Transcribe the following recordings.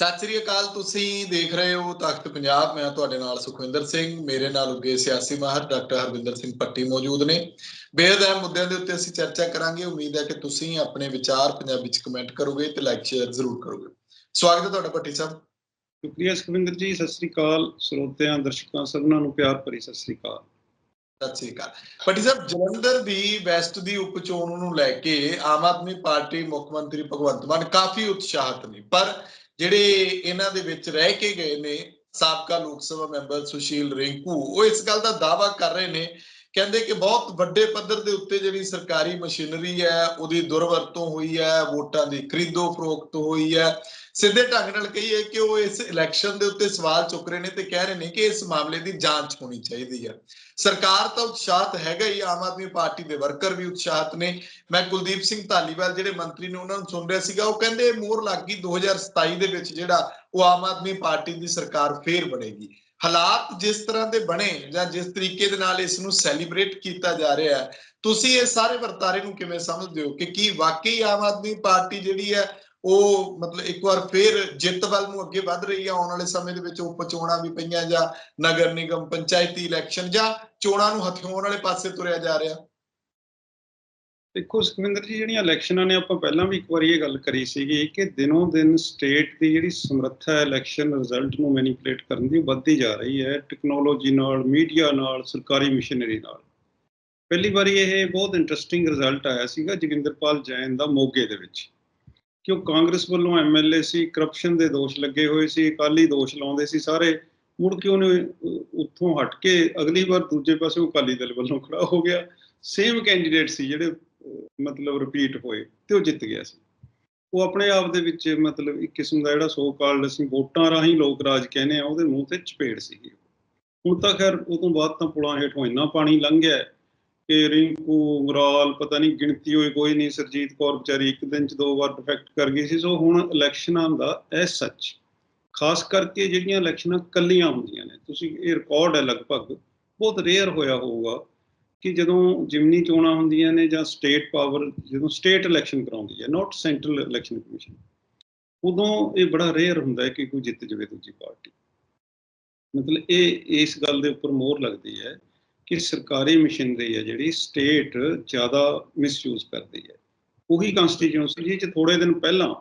ਸਤਿ ਸ੍ਰੀ ਅਕਾਲ ਤੁਸੀਂ ਦੇਖ ਰਹੇ ਹੋ ਤਖਤ ਪੰਜਾਬ। ਮੈਂ ਤੁਹਾਡੇ ਨਾਲ ਸੁਖਵਿੰਦਰ ਸਿੰਘ ਮੇਰੇ ਨਾਲ ਉੱਗੇ ਸਿਆਸੀ ਮਾਹਰ ਡਾਕਟਰ ਹਰਵਿੰਦਰ ਸਿੰਘ ਪੱਟੀ ਮੌਜੂਦ ਨੇ। ਬੇਹਦ ਅਹਿਮ ਮੁੱਦਿਆਂ ਦੇ ਉੱਤੇ ਅਸੀਂ ਚਰਚਾ ਕਰਾਂਗੇ। ਉਮੀਦ ਹੈ ਕਿ ਤੁਸੀਂ ਆਪਣੇ ਵਿਚਾਰ ਪੰਜਾਬੀ ਚ ਕਮੈਂਟ ਕਰੋਗੇ ਤੇ ਲਾਈਕ ਸ਼ੇਅਰ ਜ਼ਰੂਰ ਕਰੋਗੇ। ਸਵਾਗਤ ਹੈ ਤੁਹਾਡਾ ਪੱਟੀ ਸਾਹਿਬ। ਸ਼ੁਕਰੀਆ ਸੁਖਵਿੰਦਰ ਜੀ ਸਤਿ ਸ੍ਰੀ ਅਕਾਲ। ਸਰੋਤਿਆਂ ਦਰਸ਼ਕਾਂ ਸਭਨਾਂ ਨੂੰ ਪਿਆਰ ਭਰੀ ਸਤਿ ਸ੍ਰੀ ਅਕਾਲ। ਸਤਿ ਸ੍ਰੀ ਅਕਾਲ। ਪੱਟੀ ਸਾਹਿਬ ਜਲੰਧਰ ਦੀ ਵੈਸਟ ਦੀ ਉਪਚੋਣ ਨੂੰ ਲੈ ਕੇ ਆਮ ਆਦਮੀ ਪਾਰਟੀ ਮੁੱਖ ਮੰਤਰੀ ਭਗਵੰਤ ਮਾਨ ਕਾਫੀ ਉਤਸ਼ਾਹਤ ਨੇ। ਪਰ ਜਿਹੜੇ ਇਹਨਾਂ ਦੇ ਵਿੱਚ ਰਹਿ ਕੇ ਗਏ ਨੇ ਸਾਬਕਾ ਲੋਕ ਸਭਾ ਮੈਂਬਰ ਸੁਸ਼ੀਲ ਰਿੰਕੂ, ਉਹ ਇਸ ਗੱਲ ਦਾ ਦਾਅਵਾ ਕਰ ਰਹੇ ਨੇ ਕਹਿੰਦੇ ਕਿ ਬਹੁਤ ਵੱਡੇ ਪੱਧਰ ਦੇ ਉੱਤੇ ਜਿਹੜੀ ਸਰਕਾਰੀ ਮਸ਼ੀਨਰੀ ਹੈ, ਉਹਦੀ ਦੁਰਵਰਤੋਂ ਹੋਈ ਹੈ, ਵੋਟਾਂ ਦੀ ਖਰੀਦੋ ਫਰੋਖਤ ਹੋਈ ਹੈ। ਸਿੱਧੇ ਢੰਗ ਨਾਲ ਕਹੀਏ ਕਿ ਉਹ ਇਸ ਇਲੈਕਸ਼ਨ ਦੇ ਉੱਤੇ ਸਵਾਲ ਚੁੱਕ ਰਹੇ ਨੇ ਤੇ ਕਹਿ ਰਹੇ ਨੇ ਕਿ ਇਸ ਮਾਮਲੇ ਦੀ ਜਾਂਚ ਹੋਣੀ ਚਾਹੀਦੀ ਹੈ। ਸਰਕਾਰ ਤਾਂ ਉਤਸ਼ਾਹਤ ਹੈਗਾ ਹੀ, ਆਮ ਆਦਮੀ ਪਾਰਟੀ ਦੇ ਵਰਕਰ ਵੀ ਉਤਸ਼ਾਹਤ ਨੇ। ਮੈਂ ਕੁਲਦੀਪ ਸਿੰਘ ਧਾਲੀਵਾਲ, ਜਿਹੜੇ ਮੰਤਰੀ ਨੇ, ਉਹਨਾਂ ਨੂੰ ਸੁਣ ਰਿਹਾ ਸੀਗਾ। ਉਹ ਕਹਿੰਦੇ ਮੋਹਰ ਲੱਗ ਗਈ 2027 ਦੇ ਵਿੱਚ ਜਿਹੜਾ ਉਹ ਆਮ ਆਦਮੀ ਪਾਰਟੀ ਦੀ ਸਰਕਾਰ ਫੇਰ ਬਣੇਗੀ। ਹਾਲਾਤ ਜਿਸ ਤਰ੍ਹਾਂ ਦੇ ਬਣੇ ਜਾਂ ਜਿਸ ਤਰੀਕੇ ਦੇ ਨਾਲ ਇਸ ਨੂੰ ਸੈਲੀਬ੍ਰੇਟ ਕੀਤਾ ਜਾ ਰਿਹਾ ਹੈ, ਤੁਸੀਂ ਇਹ ਸਾਰੇ ਵਰਤਾਰੇ ਨੂੰ ਕਿਵੇਂ ਸਮਝਦੇ ਹੋ ਕਿ ਕੀ ਵਾਕਈ ਆਮ ਆਦਮੀ ਪਾਰਟੀ ਜਿਹੜੀ ਹੈ ਉਹ ਮਤਲਬ ਇੱਕ ਵਾਰ ਫੇਰ ਜਿੱਤ ਵੱਲ ਨੂੰ ਅੱਗੇ ਵੱਧ ਰਹੀ ਹੈ? ਆਉਣ ਵਾਲੇ ਸਮੇਂ ਦੇ ਵਿੱਚ ਉਪ ਚੋਣਾਂ ਵੀ ਪਈਆਂ ਜਾਂ ਨਗਰ ਨਿਗਮ, ਪੰਚਾਇਤੀ ਇਲੈਕਸ਼ਨ ਜਾਂ ਚੋਣਾਂ ਨੂੰ ਹਥਿਆਉਣ ਵਾਲੇ ਪਾਸੇ ਤੁਰਿਆ ਜਾ ਰਿਹਾ? ਦੇਖੋ ਸੁਖਵਿੰਦਰ ਜੀ, ਜਿਹੜੀਆਂ ਇਲੈਕਸ਼ਨਾਂ ਨੇ, ਆਪਾਂ ਪਹਿਲਾਂ ਵੀ ਇੱਕ ਵਾਰੀ ਇਹ ਗੱਲ ਕਰੀ ਸੀਗੀ ਕਿ ਦਿਨੋਂ ਦਿਨ ਸਟੇਟ ਦੀ ਜਿਹੜੀ ਸਮਰੱਥਾ ਹੈ, ਇਲੈਕਸ਼ਨ ਰਿਜ਼ਲਟ ਨੂੰ ਮੈਨੀਪੂਲੇਟ ਕਰਨ ਦੀ ਵੱਧਦੀ ਜਾ ਰਹੀ ਹੈ ਟੈਕਨੋਲੋਜੀ ਨਾਲ ਮੀਡੀਆ ਨਾਲ, ਸਰਕਾਰੀ ਮਸ਼ੀਨਰੀ ਨਾਲ। ਪਹਿਲੀ ਵਾਰੀ ਇਹ ਬਹੁਤ ਇੰਟਰਸਟਿੰਗ ਰਿਜ਼ਲਟ ਆਇਆ ਸੀਗਾ ਜਗਿੰਦਰਪਾਲ ਜੈਨ ਦਾ ਮੋਗੇ ਦੇ ਵਿੱਚ। ਕਿ ਉਹ ਕਾਂਗਰਸ ਵੱਲੋਂ ਐਮਐਲਏ ਸੀ ਕਰਪਸ਼ਨ ਦੇ ਦੋਸ਼ ਲੱਗੇ ਹੋਏ ਸੀ, ਅਕਾਲੀ ਦੋਸ਼ ਲਾਉਂਦੇ ਸੀ ਸਾਰੇ, ਮੁੜ ਕੇ ਉਹਨੇ ਉੱਥੋਂ ਹਟ ਕੇ ਅਗਲੀ ਵਾਰ ਦੂਜੇ ਪਾਸੇ ਉਹ ਅਕਾਲੀ ਦਲ ਵੱਲੋਂ ਖੜਾ ਹੋ ਗਿਆ। ਸੇਮ ਕੈਂਡੀਡੇਟ ਸੀ ਜਿਹੜੇ ਮਤਲਬ ਰਿਪੀਟ ਹੋਏ ਤੇ ਉਹ ਜਿੱਤ ਗਿਆ ਸੀ। ਉਹ ਆਪਣੇ ਆਪ ਦੇ ਵਿੱਚ ਮਤਲਬ ਇੱਕ ਕਿਸਮ ਦਾ ਜਿਹੜਾ ਸੋ ਕਾਲਡ ਅਸੀਂ ਵੋਟਾਂ ਰਾਹੀਂ ਲੋਕ ਰਾਜ ਕਹਿੰਦੇ ਆ, ਉਹਦੇ ਮੂੰਹ ਤੇ ਚਪੇੜ ਸੀਗੀ। ਹੁਣ ਤਾਂ ਖੈਰ ਉਹ ਤੋਂ ਬਾਅਦ ਤਾਂ ਪੁਲਾਂ ਹੇਠੋਂ ਇੰਨਾ ਪਾਣੀ ਲੰਘ ਗਿਆ ਕਿ ਰਿੰਕੂ ਗਰਾਲ ਪਤਾ ਨਹੀਂ ਗਿਣਤੀ ਹੋਈ ਕੋਈ ਨਹੀਂ, ਸਰਜੀਤ ਕੌਰ ਵਿਚਾਰੀ ਇੱਕ ਦਿਨ ਚ ਦੋ ਵਾਰ ਡਿਫੈਕਟ ਕਰ ਗਈ ਸੀ। ਸੋ ਹੁਣ ਇਲੈਕਸ਼ਨਾਂ ਦਾ ਇਹ ਸੱਚ, ਖਾਸ ਕਰਕੇ ਜਿਹੜੀਆਂ ਇਲੈਕਸ਼ਨਾਂ ਕੱਲੀਆਂ ਹੁੰਦੀਆਂ ਨੇ, ਤੁਸੀਂ ਇਹ ਰਿਕਾਰਡ ਹੈ ਲਗਭਗ, ਬਹੁਤ ਰੇਅਰ ਹੋਇਆ ਹੋਊਗਾ। ਕਿ ਜਦੋਂ ਜਿਮਨੀ ਚੋਣਾਂ ਹੁੰਦੀਆਂ ਨੇ ਜਾਂ ਸਟੇਟ ਪਾਵਰ ਜਦੋਂ ਸਟੇਟ ਇਲੈਕਸ਼ਨ ਕਰਾਉਂਦੀ ਹੈ ਨਾਟ ਸੈਂਟਰਲ ਇਲੈਕਸ਼ਨ ਕਮਿਸ਼ਨ ਉਦੋਂ ਇਹ ਬੜਾ ਰੇਅਰ ਹੁੰਦਾ ਹੈ ਕਿ ਕੋਈ ਜਿੱਤ ਜਾਵੇ ਦੂਜੀ ਪਾਰਟੀ। ਮਤਲਬ ਇਹ, ਇਸ ਗੱਲ ਦੇ ਉੱਪਰ ਮੋਹਰ ਲੱਗਦੀ ਹੈ ਕਿ ਸਰਕਾਰੀ ਮਸ਼ੀਨਰੀ ਹੈ ਜਿਹੜੀ ਸਟੇਟ ਜ਼ਿਆਦਾ ਮਿਸਯੂਜ਼ ਕਰਦੀ ਹੈ। ਉਹੀ ਕਨਸਟੀਟਿਊਂਸੀ ਜਿਹਦੇ ਚ ਥੋੜੇ ਦਿਨ ਪਹਿਲਾਂ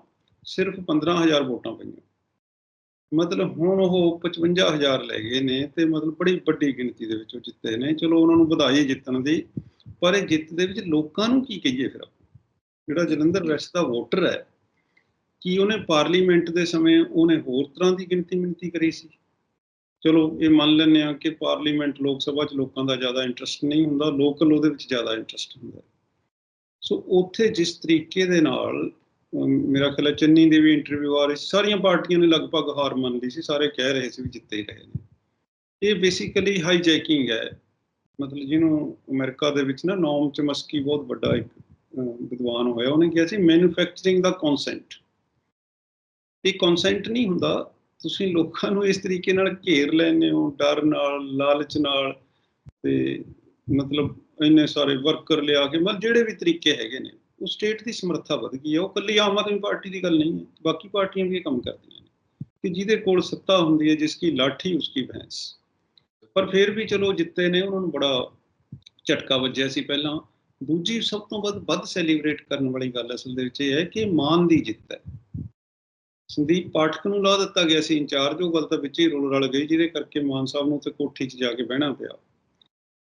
ਸਿਰਫ 15000 ਵੋਟਾਂ ਪਈਆਂ। ਮਤਲਬ ਹੁਣ ਉਹ 55000 ਲੈ ਗਏ ਨੇ ਤੇ ਮਤਲਬ ਬੜੀ ਵੱਡੀ ਗਿਣਤੀ ਦੇ ਵਿੱਚ ਉਹ ਜਿੱਤੇ ਨੇ। ਚਲੋ ਉਹਨਾਂ ਨੂੰ ਵਧਾਈ ਜਿੱਤਣ ਦੀ, ਪਰ ਇਹ ਜਿੱਤ ਦੇ ਵਿੱਚ ਲੋਕਾਂ ਨੂੰ ਕੀ ਕਹੀਏ ਫਿਰ ਜਿਹੜਾ ਜਲੰਧਰ ਵੈਸਟ ਦਾ ਵੋਟਰ ਹੈ, ਕੀ ਉਹਨੇ ਪਾਰਲੀਮੈਂਟ ਦੇ ਸਮੇਂ ਉਹਨੇ ਹੋਰ ਤਰ੍ਹਾਂ ਦੀ ਗਿਣਤੀ ਮਿੰਤੀ ਕਰੀ ਸੀ? ਚਲੋ ਇਹ ਮੰਨ ਲੈਂਦੇ ਆ ਕਿ ਪਾਰਲੀਮੈਂਟ ਲੋਕ ਸਭਾ 'ਚ ਲੋਕਾਂ ਦਾ ਜ਼ਿਆਦਾ ਇੰਟਰਸਟ ਨਹੀਂ ਹੁੰਦਾ ਲੋਕਲ ਉਹਦੇ ਵਿੱਚ ਜ਼ਿਆਦਾ ਇੰਟਰਸਟ ਹੁੰਦਾ। ਸੋ ਉੱਥੇ ਜਿਸ ਤਰੀਕੇ ਦੇ ਨਾਲ ਮੇਰਾ ਖਿਆਲ ਹੈ ਚੰਨੀ ਦੇ ਵੀ ਇੰਟਰਵਿਊ ਆ ਰਹੀ ਸਾਰੀਆਂ ਪਾਰਟੀਆਂ ਨੇ ਲਗਭਗ ਹਾਰ ਮੰਨ ਲਈ ਸੀ। ਸਾਰੇ ਕਹਿ ਰਹੇ ਸੀ ਵੀ ਜਿੱਤੇ ਹੀ ਰਹੇ ਨੇ। ਇਹ ਬੇਸਿਕਲੀ ਹਾਈਜੈਕਿੰਗ ਹੈ। ਮਤਲਬ ਜਿਹਨੂੰ ਅਮਰੀਕਾ ਦੇ ਵਿੱਚ ਨਾ ਨੌਮ ਚਮਸਕੀ ਬਹੁਤ ਵੱਡਾ ਇੱਕ ਵਿਦਵਾਨ ਹੋਇਆ। ਉਹਨੇ ਕਿਹਾ ਸੀ ਮੈਨੂਫੈਕਚਰਿੰਗ ਦਾ ਕਨਸੈਂਟ ਇਹ ਕਨਸੈਂਟ ਨਹੀਂ ਹੁੰਦਾ। ਤੁਸੀਂ ਲੋਕਾਂ ਨੂੰ ਇਸ ਤਰੀਕੇ ਨਾਲ ਘੇਰ ਲੈਂਦੇ ਹੋ, ਡਰ ਨਾਲ, ਲਾਲਚ ਨਾਲ ਤੇ ਮਤਲਬ ਇੰਨੇ ਸਾਰੇ ਵਰਕਰ ਲਿਆ ਕੇ, ਮਤਲਬ ਜਿਹੜੇ ਵੀ ਤਰੀਕੇ ਹੈਗੇ ਨੇ। ਉਹ ਸਟੇਟ ਦੀ ਸਮਰੱਥਾ ਵਧ ਗਈ ਹੈ, ਉਹ ਕੱਲੀ ਆਮ ਆਦਮੀ ਪਾਰਟੀ ਦੀ ਗੱਲ ਨਹੀਂ ਹੈ, ਬਾਕੀ ਪਾਰਟੀਆਂ ਵੀ ਇਹ ਕੰਮ ਕਰਦੀਆਂ ਨੇ ਕਿ ਜਿਹਦੇ ਕੋਲ ਸੱਤਾ ਹੁੰਦੀ ਹੈ, ਜਿਸ ਕੀ ਲਾਠੀ ਉਸकी ਭੈਂਸ। ਪਰ ਫਿਰ ਵੀ ਚਲੋ ਜਿੱਤੇ ਨੇ, ਉਹਨਾਂ ਨੂੰ ਬੜਾ ਝਟਕਾ ਵੱਜਿਆ ਸੀ ਪਹਿਲਾਂ। ਦੂਜੀ ਸਭ ਤੋਂ ਵੱਧ ਵੱਧ ਸੈਲੀਬ੍ਰੇਟ ਕਰਨ ਵਾਲੀ ਗੱਲ ਅਸਲ ਦੇ ਵਿੱਚ ਇਹ ਹੈ ਕਿ ਮਾਨ ਦੀ ਜਿੱਤ ਹੈ। ਸੰਦੀਪ ਪਾਠਕ ਨੂੰ ਲਾ ਦਿੱਤਾ ਗਿਆ ਸੀ ਇੰਚਾਰਜ, ਉਹ ਗੱਲ ਤਾਂ ਵਿੱਚ ਹੀ ਰੋਲ ਰਲ ਗਈ, ਜਿਹਦੇ ਕਰਕੇ ਮਾਨ ਸਾਹਿਬ ਨੂੰ ਤੇ ਕੋਠੀ 'ਚ ਜਾ ਕੇ ਬਹਿਣਾ ਪਿਆ।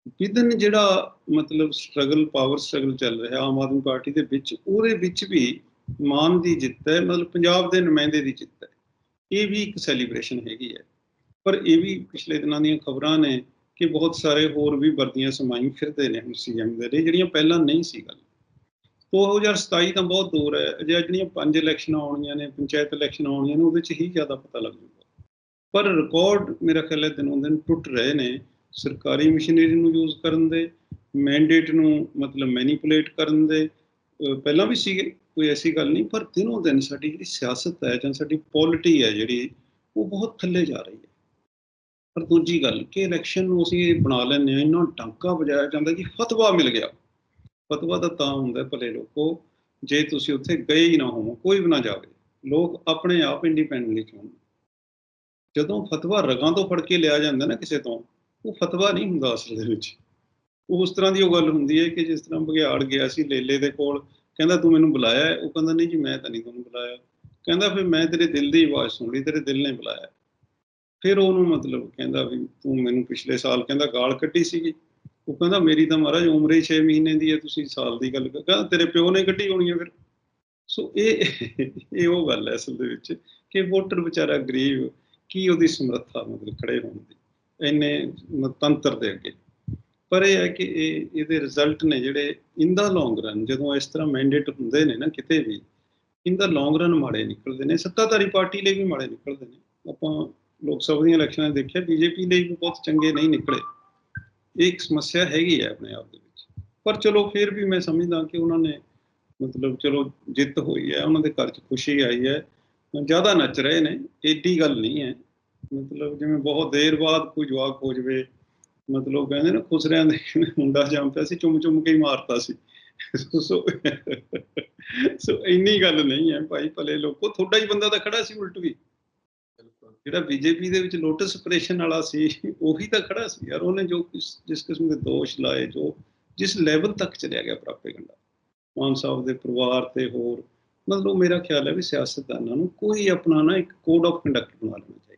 ਵਿਦਨ ਜਿਹੜਾ ਮਤਲਬ ਸਟਰਗਲ ਪਾਵਰ ਸਟਰਗਲ ਚੱਲ ਰਿਹਾ ਆਮ ਆਦਮੀ ਪਾਰਟੀ ਦੇ ਵਿੱਚ, ਉਹਦੇ ਵਿੱਚ ਵੀ ਮਾਨ ਦੀ ਜਿੱਤ ਹੈ, ਮਤਲਬ ਪੰਜਾਬ ਦੇ ਨੁਮਾਇੰਦੇ ਦੀ ਜਿੱਤ ਹੈ। ਇਹ ਵੀ ਇੱਕ ਸੈਲੀਬ੍ਰੇਸ਼ਨ ਹੈਗੀ ਹੈ। ਪਰ ਇਹ ਵੀ ਪਿਛਲੇ ਦਿਨਾਂ ਦੀਆਂ ਖਬਰਾਂ ਨੇ ਕਿ ਬਹੁਤ ਸਾਰੇ ਹੋਰ ਵੀ ਵਰਦੀਆਂ ਸਮਾਈ ਫਿਰਦੇ ਨੇ ਹੁਣ ਸੀਐਮ ਦੇ ਲਈ, ਜਿਹੜੀਆਂ ਪਹਿਲਾਂ ਨਹੀਂ ਸੀ ਗੱਲ। 2027 ਤਾਂ ਬਹੁਤ ਦੂਰ ਹੈ ਅਜੇ ਜਿਹੜੀਆਂ ਪੰਜ ਇਲੈਕਸ਼ਨਾਂ ਆਉਣੀਆਂ ਨੇ, ਪੰਚਾਇਤ ਇਲੈਕਸ਼ਨਾਂ ਆਉਣੀਆਂ ਨੇ, ਉਹਦੇ 'ਚ ਹੀ ਜ਼ਿਆਦਾ ਪਤਾ ਲੱਗ ਜੂਗਾ। ਪਰ ਰਿਕਾਰਡ ਮੇਰਾ ਖਿਆਲ ਹੈ ਦਿਨੋਂ ਦਿਨ ਟੁੱਟ ਰਹੇ ਨੇ। ਸਰਕਾਰੀ ਮਸ਼ੀਨਰੀ ਨੂੰ ਯੂਜ਼ ਕਰਨ ਦੇ ਮੈਂਡੇਟ ਨੂੰ ਮਤਲਬ ਮੈਨੀਪੂਲੇਟ ਕਰਨ ਦੇ ਪਹਿਲਾਂ ਵੀ ਸੀ ਕੋਈ ਐਸੀ ਗੱਲ ਨਹੀਂ, ਪਰ ਦਿਨੋਂ ਦਿਨ ਸਾਡੀ ਜਿਹੜੀ ਸਿਆਸਤ ਹੈ ਜਾਂ ਸਾਡੀ ਪੋਲਿਟੀ ਹੈ ਜਿਹੜੀ, ਉਹ ਬਹੁਤ ਥੱਲੇ ਜਾ ਰਹੀ ਹੈ। ਪਰ ਦੂਜੀ ਗੱਲ, ਕਿ ਇਲੈਕਸ਼ਨ ਨੂੰ ਅਸੀਂ ਬਣਾ ਲੈਂਦੇ ਆ ਇਹਨਾਂ ਡਾਂਕਾ ਵਜਾਇਆ ਜਾਂਦਾ ਕਿ ਫਤਵਾ ਮਿਲ ਗਿਆ। ਫਤਵਾ ਤਾਂ ਤਾਂ ਹੁੰਦਾ ਭਲੇ ਲੋਕੋ, ਜੇ ਤੁਸੀਂ ਉੱਥੇ ਗਏ ਹੀ ਨਾ ਹੋਵੋ, ਕੋਈ ਵੀ ਨਾ ਜਾਵੇ, ਲੋਕ ਆਪਣੇ ਆਪ ਇੰਡੀਪੈਂਡੈਂਟਲੀ ਚੁਣਨ ਜਦੋਂ ਫਤਵਾ ਰਗਾਂ ਤੋਂ ਫੜ ਕੇ ਲਿਆ ਜਾਂਦਾ ਨਾ ਕਿਸੇ ਤੋਂ ਉਹ ਫਤਵਾ ਨਹੀਂ ਹੁੰਦਾ ਅਸਲ ਦੇ ਵਿੱਚ। ਉਹ ਉਸ ਤਰ੍ਹਾਂ ਦੀ ਉਹ ਗੱਲ ਹੁੰਦੀ ਹੈ ਕਿ ਜਿਸ ਤਰ੍ਹਾਂ ਬਘਿਆੜ ਗਿਆ ਸੀ ਲੇਲੇ ਦੇ ਕੋਲ, ਕਹਿੰਦਾ ਤੂੰ ਮੈਨੂੰ ਬੁਲਾਇਆ ਉਹ ਕਹਿੰਦਾ, ਨਹੀਂ ਜੀ, ਮੈਂ ਤਾਂ ਨਹੀਂ ਤੁਹਾਨੂੰ ਬੁਲਾਇਆ। ਕਹਿੰਦਾ, ਫਿਰ ਮੈਂ ਤੇਰੇ ਦਿਲ ਦੀ ਆਵਾਜ਼ ਸੁਣ ਲਈ, ਤੇਰੇ ਦਿਲ ਨੇ ਬੁਲਾਇਆ। ਫਿਰ ਉਹਨੂੰ ਮਤਲਬ ਕਹਿੰਦਾ ਵੀ ਤੂੰ ਮੈਨੂੰ ਪਿਛਲੇ ਸਾਲ ਕਹਿੰਦਾ ਗਾਲ ਕੱਢੀ ਸੀਗੀ। ਉਹ ਕਹਿੰਦਾ, ਮੇਰੀ ਤਾਂ ਮਹਾਰਾਜ ਉਮਰ ਹੀ 6 ਮਹੀਨੇ ਦੀ ਹੈ, ਤੁਸੀਂ ਸਾਲ ਦੀ ਗੱਲ ਕਹਿੰਦਾ, ਤੇਰੇ ਪਿਓ ਨੇ ਕੱਢੀ ਹੋਣੀ ਹੈ ਫਿਰ। ਸੋ ਇਹ ਇਹ ਉਹ ਗੱਲ ਹੈ ਅਸਲ ਦੇ ਵਿੱਚ ਕਿ ਵੋਟਰ ਵਿਚਾਰਾ ਗਰੀਬ, ਕੀ ਉਹਦੀ ਸਮਰੱਥਾ ਮਤਲਬ ਖੜੇ ਹੋਣ ਦੀ। ਇੰਨੇ ਮ- ਤੰਤਰ ਦੇ ਅੱਗੇ। ਪਰ ਇਹ ਹੈ ਕਿ ਇਹ, ਇਹਦੇ ਰਿਜ਼ਲਟ ਨੇ ਜਿਹੜੇ ਇਨ ਦਾ ਲੌਂਗ ਰਨ ਜਦੋਂ ਇਸ ਤਰ੍ਹਾਂ ਮੈਂਡੇਟ ਹੁੰਦੇ ਨੇ ਨਾ ਕਿਤੇ ਵੀ ਇਨ ਦਾ ਲੌਂਗ ਰਨ ਮਾੜੇ ਨਿਕਲਦੇ ਨੇ। ਸੱਤਾਧਾਰੀ ਪਾਰਟੀ ਲਈ ਵੀ ਮਾੜੇ ਨਿਕਲਦੇ ਨੇ। ਆਪਾਂ ਲੋਕ ਸਭਾ ਦੀਆਂ ਇਲੈਕਸ਼ਨਾਂ 'ਚ ਦੇਖਿਆ, ਬੀਜੇਪੀ ਲਈ ਵੀ ਬਹੁਤ ਚੰਗੇ ਨਹੀਂ ਨਿਕਲੇ। ਇਹ ਇੱਕ ਸਮੱਸਿਆ ਹੈਗੀ ਹੈ ਆਪਣੇ ਆਪ ਦੇ ਵਿੱਚ। ਪਰ ਚਲੋ ਫਿਰ ਵੀ ਮੈਂ ਸਮਝਦਾ ਕਿ ਉਹਨਾਂ ਨੇ ਮਤਲਬ ਚਲੋ ਜਿੱਤ ਹੋਈ ਹੈ, ਉਹਨਾਂ ਦੇ ਘਰ 'ਚ ਖੁਸ਼ੀ ਆਈ ਹੈ। ਜ਼ਿਆਦਾ ਨੱਚ ਰਹੇ ਨੇ, ਏਡੀ ਗੱਲ ਨਹੀਂ ਹੈ। ਮਤਲਬ ਜਿਵੇਂ ਬਹੁਤ ਦੇਰ ਬਾਅਦ ਕੋਈ ਜਵਾਬ ਹੋ ਜਵੇ ਮਤਲਬ ਕਹਿੰਦੇ ਨਾ ਖੁਸਰਿਆਂ ਦੇ ਮੁੰਡਾ ਜੰਮ ਪਿਆ ਸੀ ਚੁੰਮ ਚੁੰਮ ਕੇ ਹੀ ਮਾਰਤਾ ਸੀ। ਸੋ ਸੋ ਇੰਨੀ ਗੱਲ ਨਹੀਂ ਹੈ ਭਾਈ ਭਲੇ ਲੋਕੋ ਤੁਹਾਡਾ ਹੀ ਬੰਦਾ ਤਾਂ ਖੜਾ ਸੀ ਉਲਟ ਵੀ। ਜਿਹੜਾ ਬੀਜੇਪੀ ਦੇ ਵਿੱਚ ਲੋਟਸ ਆਪਰੇਸ਼ਨ ਵਾਲਾ ਸੀ ਉਹੀ ਤਾਂ ਖੜਾ ਸੀ ਯਾਰ ਉਹਨੇ ਜੋ ਜਿਸ ਕਿਸਮ ਦੇ ਦੋਸ਼ ਲਾਏ ਜੋ ਜਿਸ ਲੈਵਲ ਤੱਕ ਚਲਿਆ ਗਿਆ ਪ੍ਰਾਪੇਗੰਡਾ ਮਾਨ ਸਾਹਿਬ ਦੇ ਪਰਿਵਾਰ ਤੇ ਹੋਰ ਮਤਲਬ ਮੇਰਾ ਖਿਆਲ ਹੈ ਵੀ ਸਿਆਸਤਦਾਨਾਂ ਨੂੰ ਕੋਈ ਆਪਣਾ ਨਾ ਇੱਕ ਕੋਡ ਆਫ ਕੰਡਕਟ ਬਣਾ ਲੈਣਾ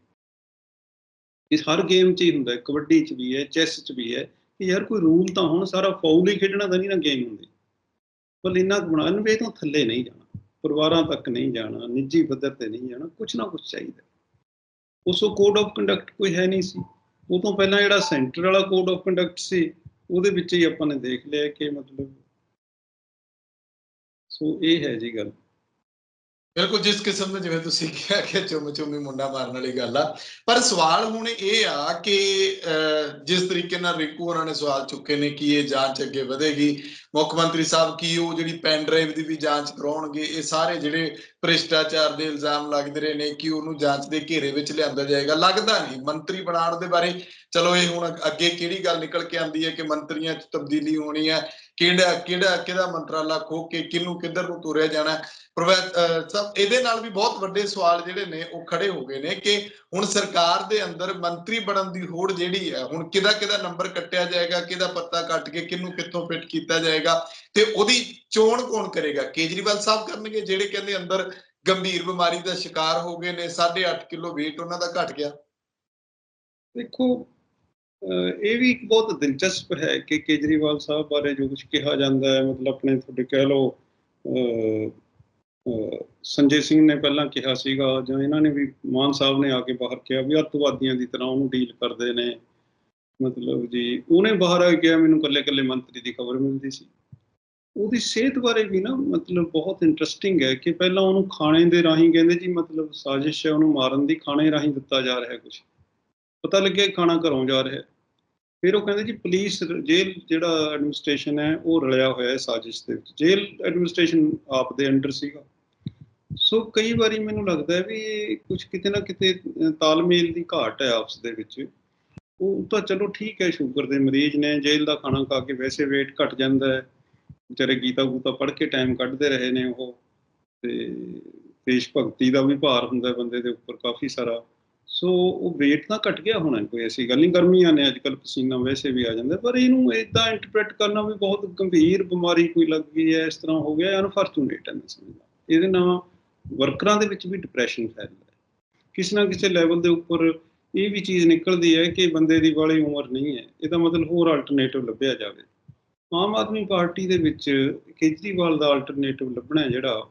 ਇਸ ਹਰ ਗੇਮ 'ਚ ਹੀ ਹੁੰਦਾ ਕਬੱਡੀ 'ਚ ਵੀ ਹੈ ਚੈਸ 'ਚ ਵੀ ਹੈ ਕਿ ਯਾਰ ਕੋਈ ਰੂਲ ਤਾਂ ਹੁਣ, ਸਾਰਾ ਫਾਉਲ ਹੀ ਖੇਡਣਾ ਤਾਂ ਨਹੀਂ ਨਾ ਗੇਮ ਹੁੰਦੀ। ਪਰ ਇੰਨਾ ਬਣਾ ਲੈਣ ਵੀ ਇਹ ਤੋਂ ਥੱਲੇ ਨਹੀਂ ਜਾਣਾ, ਪਰਿਵਾਰਾਂ ਤੱਕ ਨਹੀਂ ਜਾਣਾ, ਨਿੱਜੀ ਪੱਧਰ ਤੇ ਨਹੀਂ ਜਾਣਾ, ਕੁਛ ਨਾ ਕੁਛ ਚਾਹੀਦਾ ਉਸ ਕੋਡ ਆਫ ਕੰਡਕਟ ਕੋਈ ਹੈ ਨਹੀਂ ਸੀ। ਉਹ ਤੋਂ ਪਹਿਲਾਂ ਜਿਹੜਾ ਸੈਂਟਰ ਵਾਲਾ ਕੋਡ ਆਫ ਕੰਡਕਟ ਸੀ, ਉਹਦੇ ਵਿੱਚ ਹੀ ਆਪਾਂ ਨੇ ਦੇਖ ਲਿਆ ਕਿ ਮਤਲਬ ਸੋ ਇਹ ਹੈ ਜੀ ਗੱਲ। ਬਿਲਕੁਲ, ਜਿਸ ਕਿਸਮ ਦਾ ਜਿਵੇਂ ਤੁਸੀਂ ਕਿਹਾ ਕਿ ਚੁੰਮ ਚੁੰਮੀ ਮੁੰਡਾ ਮਾਰਨ ਵਾਲੀ ਗੱਲ ਆ। ਪਰ ਸਵਾਲ ਹੁਣ ਇਹ ਆ ਕਿ ਜਿਸ ਤਰੀਕੇ ਨਾਲ ਰਿੰਕੂ ਉਹਨਾਂ ਨੇ ਸਵਾਲ ਚੁੱਕੇ ਨੇ ਕਿ ਇਹ ਜਾਂਚ ਅੱਗੇ ਵਧੇਗੀ, ਮੁੱਖ ਮੰਤਰੀ ਸਾਹਿਬ ਕੀ ਉਹ ਜਿਹੜੀ ਪੈਨ ਡਰਾਈਵ ਦੀ ਵੀ ਜਾਂਚ ਕਰਾਉਣਗੇ, ਇਹ ਸਾਰੇ ਜਿਹੜੇ ਭ੍ਰਿਸ਼ਟਾਚਾਰ ਦੇ ਇਲਜ਼ਾਮ ਲੱਗਦੇ ਰਹੇ ਨੇ ਕਿ ਉਹਨੂੰ ਜਾਂਚ ਦੇ ਘੇਰੇ ਵਿੱਚ ਲਿਆਂਦਾ ਜਾਏਗਾ। ਲੱਗਦਾ ਨਹੀਂ, ਮੰਤਰੀ ਬਣਾਉਣ ਦੇ ਬਾਰੇ। ਚਲੋ, ਇਹ ਹੁਣ ਅੱਗੇ ਕਿਹੜੀ ਗੱਲ ਨਿਕਲ ਕੇ ਆਉਂਦੀ ਹੈ ਕਿ ਮੰਤਰੀਆਂ 'ਚ ਤਬਦੀਲੀ ਹੋਣੀ ਹੈ ਕਿਹੜਾ ਕਿਹੜਾ ਕਿਹਦਾ ਮੰਤਰਾਲਾ ਖੋ ਕੇ ਕਿਹਨੂੰ ਕਿੱਧਰ ਨੂੰ ਤੁਰਿਆ ਜਾਣਾ ਪ੍ਰੋਫੈਸਰ ਸਾਹਿਬ ਇਹਦੇ ਨਾਲ ਵੀ ਬਹੁਤ ਵੱਡੇ ਸਵਾਲ ਜਿਹੜੇ ਨੇ ਉਹ ਖੜੇ ਹੋ ਗਏ ਨੇ ਕਿ ਹੁਣ ਸਰਕਾਰ ਦੇ ਅੰਦਰ ਮੰਤਰੀ ਬਣਨ ਦੀ ਹੋੜ ਜਿਹੜੀ ਹੈ, ਹੁਣ ਕਿਹਦਾ ਕਿਹਦਾ ਨੰਬਰ ਕੱਟਿਆ ਜਾਏਗਾ, ਕਿਹਦਾ ਪੱਤਾ ਕੱਟ ਕੇ ਕਿਹਨੂੰ ਕਿੱਥੋਂ ਫਿੱਟ ਕੀਤਾ ਜਾਏਗਾ ਤੇ ਉਹਦੀ ਚੋਣ ਕੌਣ ਕਰੇਗਾ? ਕੇਜਰੀਵਾਲ ਸਾਹਿਬ ਕਰਨਗੇ ਜਿਹੜੇ ਕਹਿੰਦੇ ਅੰਦਰ ਗੰਭੀਰ ਬਿਮਾਰੀ ਦਾ ਸ਼ਿਕਾਰ ਹੋ ਗਏ ਨੇ 8.5 ਕਿਲੋ weight ਉਹਨਾਂ ਦਾ ਘਟ ਗਿਆ। ਦੇਖੋ ਇਹ ਵੀ ਇੱਕ ਬਹੁਤ ਦਿਲਚਸਪ ਹੈ ਕਿ ਕੇਜਰੀਵਾਲ ਸਾਹਿਬ ਬਾਰੇ ਜੋ ਕੁਝ ਕਿਹਾ ਜਾਂਦਾ ਹੈ, ਮਤਲਬ ਆਪਣੇ ਤੁਹਾਡੇ ਕਹਿ ਲਓ ਸੰਜੇ ਸਿੰਘ ਨੇ ਪਹਿਲਾਂ ਕਿਹਾ ਸੀਗਾ ਜਾਂ ਇਹਨਾਂ ਨੇ ਵੀ ਮਾਨ ਸਾਹਿਬ ਨੇ ਆ ਕੇ ਬਾਹਰ ਕਿਹਾ ਵੀ ਅੱਤਵਾਦੀਆਂ ਦੀ ਤਰ੍ਹਾਂ ਉਹਨੂੰ ਡੀਲ ਕਰਦੇ ਨੇ। ਮਤਲਬ ਜੀ, ਉਹਨੇ ਬਾਹਰ ਆ ਕੇ ਮੈਨੂੰ ਕੱਲੇ ਕੱਲੇ ਮੰਤਰੀ ਦੀ ਖਬਰ ਮਿਲਦੀ ਸੀ। ਉਹਦੀ ਸਿਹਤ ਬਾਰੇ ਵੀ ਨਾ ਮਤਲਬ ਬਹੁਤ ਇੰਟਰਸਟਿੰਗ ਹੈ ਕਿ ਪਹਿਲਾਂ ਉਹਨੂੰ ਖਾਣੇ ਦੇ ਰਾਹੀਂ ਕਹਿੰਦੇ ਜੀ ਮਤਲਬ ਸਾਜ਼ਿਸ਼ ਹੈ, ਉਹਨੂੰ ਮਾਰਨ ਦੀ ਖਾਣੇ ਰਾਹੀਂ ਦਿੱਤਾ ਜਾ ਰਿਹਾ ਕੁਝ ਪਤਾ ਲੱਗਿਆ ਖਾਣਾ ਘਰੋਂ ਜਾ ਰਿਹਾ। ਫਿਰ ਉਹ ਕਹਿੰਦੇ ਜੀ ਪੁਲਿਸ ਜੇਲ੍ਹ ਜਿਹੜਾ ਐਡਮਿਨਿਸਟ੍ਰੇਸ਼ਨ ਹੈ, ਉਹ ਰਲਿਆ ਹੋਇਆ ਹੈ ਸਾਜ਼ਿਸ਼ ਦੇ ਵਿੱਚ। ਜੇਲ੍ਹ ਐਡਮਿਨਿਸਟ੍ਰੇਸ਼ਨ ਆਪ ਦੇ ਅੰਡਰ ਸੀਗਾ। ਸੋ ਕਈ ਵਾਰੀ ਮੈਨੂੰ ਲੱਗਦਾ ਹੈ ਵੀ ਕੁਝ ਕਿਤੇ ਨਾ ਕਿਤੇ ਤਾਲਮੇਲ ਦੀ ਘਾਟ ਹੈ ਆਪਸ ਦੇ ਵਿੱਚ। ਉਹ ਤਾਂ ਚਲੋ ਠੀਕ ਹੈ, ਸ਼ੂਗਰ ਦੇ ਮਰੀਜ਼ ਨੇ, ਜੇਲ੍ਹ ਦਾ ਖਾਣਾ ਖਾ ਕੇ ਵੈਸੇ weight ਘਟ ਜਾਂਦਾ ਹੈ। ਵਿਚਾਰੇ ਗੀਤਾ ਗੂਤਾ ਪੜ੍ਹ ਕੇ ਟਾਈਮ ਕੱਢਦੇ ਰਹੇ ਨੇ ਉਹ। ਤੇ ਦੇਸ਼ ਭਗਤੀ ਦਾ ਵੀ ਭਾਰ ਹੁੰਦਾ ਬੰਦੇ ਦੇ ਉੱਪਰ ਕਾਫੀ ਸਾਰਾ। ਸੋ ਉਹ weight ਤਾਂ ਘਟ ਗਿਆ ਹੋਣਾ, ਕੋਈ ਐਸੀ ਗੱਲ ਨਹੀਂ, ਗਰਮੀਆਂ ਨੇ ਅੱਜ ਕੱਲ ਪਸੀਨਾ ਵੈਸੇ ਵੀ ਆ ਜਾਂਦਾ, ਪਰ ਇਹਨੂੰ ਇਦਾਂ ਇੰਟਰਪ੍ਰੀਟ ਕਰਨਾ ਵੀ ਬਹੁਤ ਗੰਭੀਰ ਬਿਮਾਰੀ ਕੋਈ ਲੱਗ ਗਈ ਹੈ, ਇਸ ਤਰ੍ਹਾਂ ਹੋ ਗਿਆ ਅਨਫੋਰਚੂਨੇਟ ਹੈ ਮੈਂ ਸਮਝਦਾ ਇਹਦੇ ਨਾਲ ਵਰਕਰਾਂ ਦੇ ਵਿੱਚ ਵੀ ਡਿਪਰੈਸ਼ਨ ਫੈਲਦਾ ਹੈ। ਕਿਸੇ ਨਾ ਕਿਸੇ ਲੈਵਲ ਦੇ ਉੱਪਰ ਇਹ ਵੀ ਚੀਜ਼ ਨਿਕਲਦੀ ਹੈ ਕਿ ਬੰਦੇ ਦੀ ਵਾਲੀ ਉਮਰ ਨਹੀਂ ਹੈ। ਇਹਦਾ ਮਤਲਬ ਹੋਰ ਆਲਟਰਨੇਟਿਵ ਲੱਭਿਆ ਜਾਵੇ। ਆਮ ਆਦਮੀ ਪਾਰਟੀ ਦੇ ਵਿੱਚ ਕੇਜਰੀਵਾਲ ਦਾ ਆਲਟਰਨੇਟਿਵ ਲੱਭਣਾ ਜਿਹੜਾ,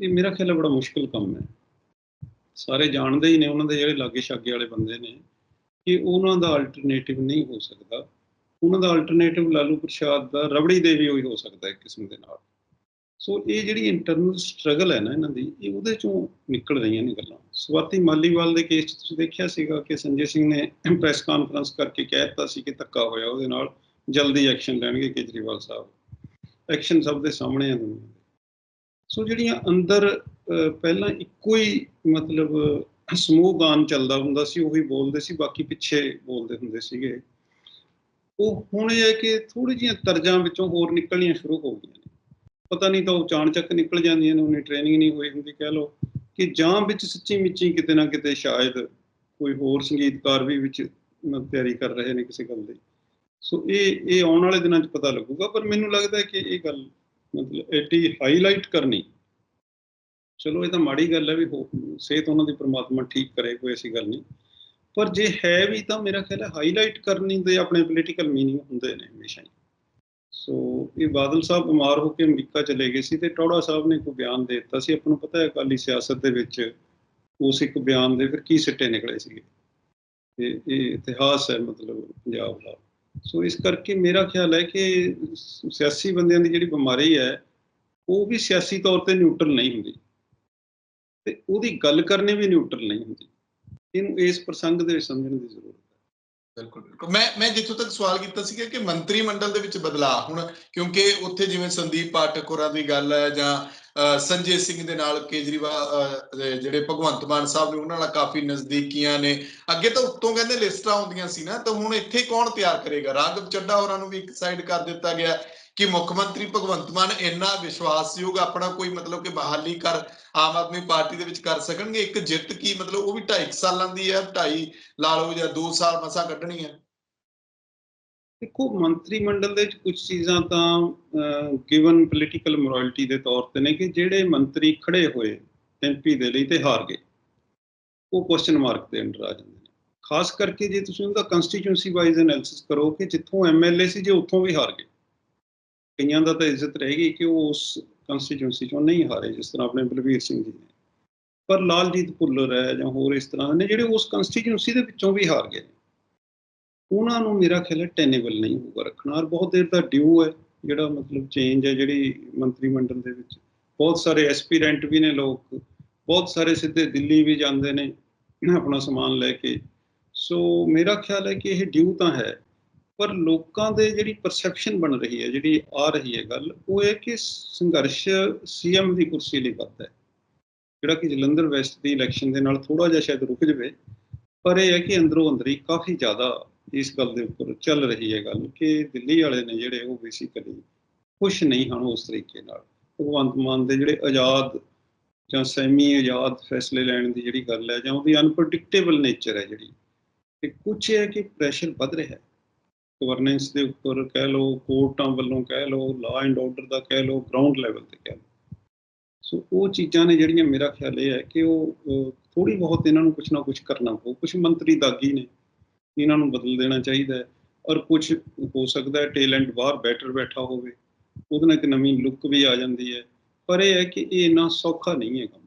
ਇਹ ਮੇਰਾ ਖਿਆਲ ਹੈ ਬੜਾ ਮੁਸ਼ਕਲ ਕੰਮ ਹੈ। ਸਾਰੇ ਜਾਣਦੇ ਹੀ ਨੇ ਉਹਨਾਂ ਦੇ ਜਿਹੜੇ ਲਾਗੇ ਛਾਗੇ ਵਾਲੇ ਬੰਦੇ ਨੇ ਕਿ ਉਹਨਾਂ ਦਾ ਅਲਟਰਨੇਟਿਵ ਨਹੀਂ ਹੋ ਸਕਦਾ। ਉਹਨਾਂ ਦਾ ਅਲਟਰਨੇਟਿਵ ਲਾਲੂ ਪ੍ਰਸ਼ਾਦ ਦਾ ਰਬੜੀ ਦੇ ਵੀ ਉਹੀ ਹੋ ਸਕਦਾ ਇੱਕ ਕਿਸਮ ਦੇ ਨਾਲ। ਸੋ ਇਹ ਜਿਹੜੀ ਇੰਟਰਨਲ ਸਟਰਗਲ ਹੈ ਨਾ ਇਹਨਾਂ ਦੀ, ਇਹ ਉਹਦੇ ਚੋਂ ਨਿਕਲ ਰਹੀਆਂ ਨੇ ਗੱਲਾਂ। ਸਵਾਤੀ ਮਾਲੀਵਾਲ ਦੇ ਕੇਸ 'ਚ ਤੁਸੀਂ ਦੇਖਿਆ ਸੀਗਾ ਕਿ ਸੰਜੇ ਸਿੰਘ ਨੇ ਪ੍ਰੈਸ ਕਾਨਫਰੰਸ ਕਰਕੇ ਕਹਿ ਦਿੱਤਾ ਸੀ ਕਿ ਧੱਕਾ ਹੋਇਆ ਉਹਦੇ ਨਾਲ, ਜਲਦੀ ਐਕਸ਼ਨ ਲੈਣਗੇ ਕੇਜਰੀਵਾਲ ਸਾਹਿਬ। ਐਕਸ਼ਨ ਸਭ ਦੇ ਸਾਹਮਣੇ ਆ ਦੁਨੀਆ ਸੋ ਜਿਹੜੀਆਂ ਅੰਦਰ ਪਹਿਲਾਂ ਇੱਕੋ ਹੀ ਮਤਲਬ ਸਮੂਹ ਗਾਨ ਚੱਲਦਾ ਹੁੰਦਾ ਸੀ, ਉਹੀ ਬੋਲਦੇ ਸੀ, ਬਾਕੀ ਪਿੱਛੇ ਬੋਲਦੇ ਹੁੰਦੇ ਸੀਗੇ। ਉਹ ਹੁਣ ਇਹ ਹੈ ਕਿ ਥੋੜੀ ਜਿਹੀਆਂ ਤਰਜਾਂ ਵਿੱਚੋਂ ਹੋਰ ਨਿਕਲਣੀਆਂ ਸ਼ੁਰੂ ਹੋ ਗਈਆਂ ਨੇ। ਪਤਾ ਨਹੀਂ ਤਾਂ ਉਹ ਚਾਣਚੱਕ ਨਿਕਲ ਜਾਂਦੀਆਂ ਨੇ, ਉਹਨੇ ਟ੍ਰੇਨਿੰਗ ਨਹੀਂ ਹੋਈ ਹੁੰਦੀ, ਕਹਿ ਲਓ ਕਿ ਜਾਂ ਵਿੱਚ ਸੱਚੀ ਮਿੱਚੀ ਕਿਤੇ ਨਾ ਕਿਤੇ ਸ਼ਾਇਦ ਕੋਈ ਹੋਰ ਸੰਗੀਤਕਾਰ ਵੀ ਵਿੱਚ ਤਿਆਰੀ ਕਰ ਰਹੇ ਨੇ ਕਿਸੇ ਗੱਲ ਦੀ। ਸੋ ਇਹ ਇਹ ਆਉਣ ਵਾਲੇ ਦਿਨਾਂ 'ਚ ਪਤਾ ਲੱਗੂਗਾ, ਪਰ ਮੈਨੂੰ ਲੱਗਦਾ ਕਿ ਇਹ ਗੱਲ ਮਤਲਬ ਐਡੀ ਹਾਈਲਾਈਟ ਕਰਨੀ। ਚਲੋ, ਇਹ ਤਾਂ ਮਾੜੀ ਗੱਲ ਹੈ ਵੀ ਹੋ- ਸਿਹਤ ਉਹਨਾਂ ਦੀ ਪ੍ਰਮਾਤਮਾ ਠੀਕ ਕਰੇ, ਕੋਈ ਐਸੀ ਗੱਲ ਨਹੀਂ। ਪਰ ਜੇ ਹੈ ਵੀ ਤਾਂ ਮੇਰਾ ਖਿਆਲ ਹੈ ਹਾਈਲਾਈਟ ਕਰਨੀ ਦੇ ਆਪਣੇ ਪੋਲੀਟੀਕਲ ਮੀਨਿੰਗ ਹੁੰਦੇ ਨੇ ਹਮੇਸ਼ਾ ਹੀ। ਸੋ ਇਹ ਬਾਦਲ ਸਾਹਿਬ ਬਿਮਾਰ ਹੋ ਕੇ ਅਮਰੀਕਾ ਚਲੇ ਗਏ ਸੀ ਤੇ ਟੌੜਾ ਸਾਹਿਬ ਨੇ ਕੋਈ ਬਿਆਨ ਦੇ ਦਿੱਤਾ ਸੀ। ਆਪਾਂ ਨੂੰ ਪਤਾ ਹੈ ਅਕਾਲੀ ਸਿਆਸਤ ਦੇ ਵਿੱਚ ਉਸ ਇੱਕ ਬਿਆਨ ਦੇ ਫਿਰ ਕੀ ਸਿੱਟੇ ਨਿਕਲੇ ਸੀਗੇ। ਤੇ ਇਹ ਇਤਿਹਾਸ ਹੈ ਮਤਲਬ ਪੰਜਾਬ ਦਾ। ਸੋ ਇਸ ਕਰਕੇ ਮੇਰਾ ਖਿਆਲ ਹੈ ਕਿ ਸਿਆਸੀ ਬੰਦਿਆਂ ਦੀ ਜਿਹੜੀ ਬਿਮਾਰੀ ਹੈ, ਉਹ ਵੀ ਸਿਆਸੀ ਤੌਰ ਤੇ ਨਿਊਟਰਲ ਨਹੀਂ ਹੁੰਦੀ। ਤੇ ਉਹਦੀ ਗੱਲ ਕਰਨੀ ਵੀ ਨਿਊਟਰਲ ਨਹੀਂ ਹੁੰਦੀ। ਇਹਨੂੰ ਇਸ ਪ੍ਰਸੰਗ ਦੇ ਵਿੱਚ ਸਮਝਣ ਦੀ ਜ਼ਰੂਰਤ ਹੈ। ਬਿਲਕੁਲ। ਮੈਂ ਮੈਂ ਜਿੱਥੋਂ ਤੱਕ ਸਵਾਲ ਕੀਤਾ ਸੀਗਾ ਕਿ ਮੰਤਰੀ ਮੰਡਲ ਦੇ ਵਿੱਚ ਬਦਲਾਅ ਹੁਣ, ਕਿਉਂਕਿ ਉੱਥੇ ਜਿਵੇਂ ਸੰਦੀਪ ਪਾਠਕ ਹੋਰਾਂ ਦੀ ਗੱਲ ਹੈ ਜਾਂ ਸੰਜੇ ਸਿੰਘ ਦੇ ਨਾਲ ਕੇਜਰੀਵਾਲ ਜਿਹੜੇ ਭਗਵੰਤ ਮਾਨ ਸਾਹਿਬ ਨੇ ਉਹਨਾਂ ਨਾਲ ਕਾਫੀ ਨਜ਼ਦੀਕੀਆਂ ਨੇ। ਅੱਗੇ ਤਾਂ ਉੱਤੋਂ ਕਹਿੰਦੇ ਲਿਸਟਾਂ ਆਉਂਦੀਆਂ ਸੀ ਨਾ, ਤਾਂ ਹੁਣ ਇੱਥੇ ਕੌਣ ਤਿਆਰ ਕਰੇਗਾ? ਰਾਘਵ ਚੱਡਾ ਹੋਰਾਂ ਨੂੰ ਵੀ ਇੱਕ ਸਾਈਡ ਕਰ ਦਿੱਤਾ ਗਿਆ ਕਿ ਮੁੱਖ ਮੰਤਰੀ ਭਗਵੰਤ ਮਾਨ ਇੰਨਾ ਵਿਸ਼ਵਾਸਯੋਗ ਆਪਣਾ ਕੋਈ ਮਤਲਬ ਕਿ ਬਹਾਲੀ ਕਰ, ਆਮ ਆਦਮੀ ਪਾਰਟੀ ਦੇ ਵਿੱਚ ਕਰ ਸਕਣਗੇ? ਇੱਕ ਜਿੱਤ ਕੀ ਮਤਲਬ ਉਹ ਵੀ 2.5 ਸਾਲਾਂ ਦੀ ਹੈ 2.5 ਲਾ ਲਓ ਜਾਂ 2 ਸਾਲ ਮਸਾ ਕੱਢਣੀ ਹੈ ਦੇਖੋ, ਮੰਤਰੀ ਮੰਡਲ ਦੇ ਵਿੱਚ ਕੁਝ ਚੀਜ਼ਾਂ ਤਾਂ ਗਿਵਨ ਪੋਲੀਟੀਕਲ ਮੋਰੈਲਿਟੀ ਦੇ ਤੌਰ ਤੇ ਨੇ ਕਿ ਜਿਹੜੇ ਮੰਤਰੀ ਖੜੇ ਹੋਏ ਐਮਪੀ ਦੇ ਲਈ ਤੇ ਹਾਰ ਗਏ, ਉਹ ਕੁਐਸਚਨ ਮਾਰਕ ਦੇ ਅੰਡਰ ਆ ਜਾਂਦੇ ਨੇ। ਖਾਸ ਕਰਕੇ ਜੇ ਤੁਸੀਂ ਉਹਦਾ ਕੰਸਟੀਚੁਐਂਸੀ ਵਾਈਜ਼ ਐਨਾਲਿਸਿਸ ਕਰੋ ਕਿ ਜਿੱਥੋਂ ਐਮਐਲਏ ਸੀ, ਜੇ ਉੱਥੋਂ ਵੀ ਹਾਰ ਗਏ। ਕਈਆਂ ਦਾ ਤਾਂ ਇੱਜ਼ਤ ਰਹੇਗੀ ਕਿ ਉਹ ਉਸ ਕੰਸਟੀਚੁਐਂਸੀ ਚੋਂ ਨਹੀਂ ਹਾਰੇ, ਜਿਸ ਤਰ੍ਹਾਂ ਆਪਣੇ ਬਲਵੀਰ ਸਿੰਘ ਜੀ ਨੇ। ਪਰ ਲਾਲਜੀਤ ਭੁੱਲਰ ਹੈ ਜਾਂ ਹੋਰ ਇਸ ਤਰ੍ਹਾਂ ਦੇ ਨੇ, ਜਿਹੜੇ ਉਸ ਕੰਸਟੀਚੁਐਂਸੀ ਦੇ ਵਿੱਚੋਂ ਵੀ ਹਾਰ ਗਏ ਨੇ। ਉਹਨਾਂ ਨੂੰ ਮੇਰਾ ਖਿਆਲ ਹੈ ਟੈਨੇਬਲ ਨਹੀਂ ਹੋਊਗਾ ਰੱਖਣਾ ਔਰ ਬਹੁਤ ਦੇਰ ਦਾ ਡਿਊ ਹੈ, ਜਿਹੜਾ ਮਤਲਬ ਚੇਂਜ ਹੈ ਜਿਹੜੀ ਮੰਤਰੀ ਮੰਡਲ ਦੇ ਵਿੱਚ। ਬਹੁਤ ਸਾਰੇ ਐਸਪੀਰੈਂਟ ਵੀ ਨੇ ਲੋਕ, ਬਹੁਤ ਸਾਰੇ ਸਿੱਧੇ ਦਿੱਲੀ ਵੀ ਜਾਂਦੇ ਨੇ, ਆਪਣਾ ਸਮਾਨ ਲੈ ਕੇ। ਸੋ ਮੇਰਾ ਖਿਆਲ ਹੈ ਕਿ ਇਹ ਡਿਊ ਤਾਂ ਹੈ, ਪਰ ਲੋਕਾਂ ਦੇ ਜਿਹੜੀ ਪਰਸੈਪਸ਼ਨ ਬਣ ਰਹੀ ਹੈ, ਜਿਹੜੀ ਆ ਰਹੀ ਹੈ ਗੱਲ, ਉਹ ਇਹ ਕਿ ਸੰਘਰਸ਼ ਸੀਐਮ ਦੀ ਕੁਰਸੀ ਲਈ ਵੱਧਦਾ ਹੈ। ਜਿਹੜਾ ਕਿ ਜਲੰਧਰ ਵੈਸਟ ਦੀ ਇਲੈਕਸ਼ਨ ਦੇ ਨਾਲ ਥੋੜਾ ਜਿਹਾ ਸ਼ਾਇਦ ਰੁਕ ਜਵੇ, ਪਰ ਇਹ ਹੈ ਕਿ ਅੰਦਰੋਂ ਅੰਦਰੀ ਕਾਫੀ ਜ਼ਿਆਦਾ ਇਸ ਗੱਲ ਦੇ ਉੱਪਰ ਚੱਲ ਰਹੀ ਹੈ ਗੱਲ ਕਿ ਦਿੱਲੀ ਵਾਲੇ ਨੇ ਜਿਹੜੇ ਉਹ ਬੇਸਿਕਲੀ ਖੁਸ਼ ਨਹੀਂ ਹਨ ਉਸ ਤਰੀਕੇ ਨਾਲ। ਭਗਵੰਤ ਮਾਨ ਦੇ ਜਿਹੜੇ ਆਜ਼ਾਦ ਜਾਂ ਸੈਮੀ ਆਜ਼ਾਦ ਫੈਸਲੇ ਲੈਣ ਦੀ ਜਿਹੜੀ ਗੱਲ ਹੈ ਜਾਂ ਉਹਦੀ ਅਨਪ੍ਰੈਡਿਕਟੇਬਲ ਨੇਚਰ ਹੈ ਜਿਹੜੀ ਤੇ ਕੁਝ ਹੈ ਕਿ ਪ੍ਰੈਸ਼ਰ ਵੱਧ ਰਿਹਾ ਹੈ। ਗਵਰਨੈਂਸ ਦੇ ਉੱਪਰ ਕਹਿ ਲਓ ਕੋਰਟਾਂ ਵੱਲੋਂ ਕਹਿ ਲਓ ਲਾਅ ਐਂਡ ਆਰਡਰ ਦਾ ਕਹਿ ਲਓ ਗਰਾਊਂਡ ਲੈਵਲ ਤੇ ਕਹਿ ਲਓ। ਸੋ ਉਹ ਚੀਜ਼ਾਂ ਨੇ ਜਿਹੜੀਆਂ ਮੇਰਾ ਖਿਆਲ ਇਹ ਹੈ ਕਿ ਉਹ ਥੋੜੀ ਬਹੁਤ ਇਹਨਾਂ ਨੂੰ ਕੁਝ ਨਾ ਕੁਝ ਕਰਨਾ ਪਊ। ਕੁਝ ਮੰਤਰੀ ਦਾਗੀ ਨੇ। ਇਹਨਾਂ ਨੂੰ ਬਦਲ ਦੇਣਾ ਚਾਹੀਦਾ ਹੈ। ਔਰ ਕੁਝ ਹੋ ਸਕਦਾ ਹੈ ਟੈਲੈਂਟ ਬਾਹਰ ਬੈਟਰ ਬੈਠਾ ਹੋਵੇ। ਉਹਦੇ ਨਾਲ ਇੱਕ ਨਵੀਂ ਲੁੱਕ ਵੀ ਆ ਜਾਂਦੀ ਹੈ। ਪਰ ਇਹ ਹੈ ਕਿ ਇਹ ਇੰਨਾ ਸੌਖਾ ਨਹੀਂ ਹੈ ਕੰਮ।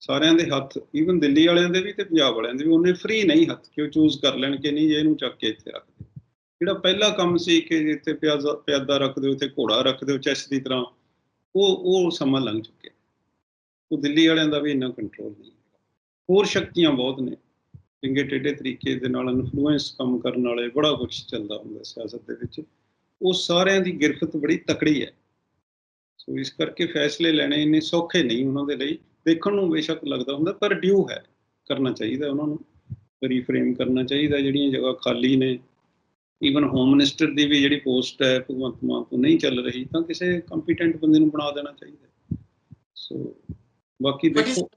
ਸਾਰਿਆਂ ਦੇ ਹੱਥ ਈਵਨ ਦਿੱਲੀ ਵਾਲਿਆਂ ਦੇ ਵੀ ਤੇ ਪੰਜਾਬ ਵਾਲਿਆਂ ਦੇ ਵੀ ਉਹਨੇ ਫ੍ਰੀ ਨਹੀਂ ਹੱਥ ਕਿ ਉਹ ਚੂਜ਼ ਕਰ ਲੈਣ ਕਿ ਨਹੀਂ ਜੇ ਇਹਨੂੰ ਚੱਕ ਕੇ ਇੱਥੇ ਰੱਖ ਦਿਓ। ਜਿਹੜਾ ਪਹਿਲਾ ਕੰਮ ਸੀ ਕਿ ਇੱਥੇ ਪਿਆਜ਼ਾ, ਪਿਆਦਾ ਰੱਖ ਦਿਓ, ਇੱਥੇ ਘੋੜਾ ਰੱਖ ਦਿਓ ਚੈਸ ਦੀ ਤਰ੍ਹਾਂ, ਉਹ ਉਹ ਸਮਾਂ ਲੰਘ ਚੁੱਕਿਆ। ਉਹ ਦਿੱਲੀ ਵਾਲਿਆਂ ਦਾ ਵੀ ਇੰਨਾ ਕੰਟਰੋਲ ਨਹੀਂ ਹੋਰ ਸ਼ਕਤੀਆਂ ਬਹੁਤ ਨੇ। ਚੰਗੇ ਟੇਢੇ ਤਰੀਕੇ ਦੇ ਨਾਲ ਇਨਫਲੂਐਂਸ ਕੰਮ ਕਰਨ ਵਾਲੇ ਬੜਾ ਕੁਝ ਚੱਲਦਾ ਹੁੰਦਾ ਸਿਆਸਤ ਦੇ ਵਿੱਚ। ਉਹ ਸਾਰਿਆਂ ਦੀ ਗਿਰਫਤ ਬੜੀ ਤਕੜੀ ਹੈ। ਸੋ ਇਸ ਕਰਕੇ ਫੈਸਲੇ ਲੈਣੇ ਇੰਨੇ ਸੌਖੇ ਨਹੀਂ ਉਹਨਾਂ ਦੇ ਲਈ। ਦੇਖਣ ਨੂੰ ਬੇਸ਼ੱਕ ਲੱਗਦਾ ਹੁੰਦਾ ਪਰ ਡਿਊ ਹੈ। ਕਰਨਾ ਚਾਹੀਦਾ ਉਹਨਾਂ ਨੂੰ। ਰੀਫਰੇਮ ਕਰਨਾ ਚਾਹੀਦਾ ਜਿਹੜੀਆਂ ਜਗ੍ਹਾ ਖਾਲੀ ਨੇ। ਈਵਨ ਹੋਮ ਮਿਨਿਸਟਰ ਦੀ ਵੀ ਜਿਹੜੀ ਪੋਸਟ ਹੈ ਭਗਵੰਤ ਮਾਨ ਤੋਂ ਨਹੀਂ ਚੱਲ ਰਹੀ ਤਾਂ ਕਿਸੇ ਕੰਪੀਟੈਂਟ ਬੰਦੇ ਨੂੰ ਬਣਾ ਦੇਣਾ ਚਾਹੀਦਾ। ਸੋ ਬਾਕੀ ਦੇਖੋ।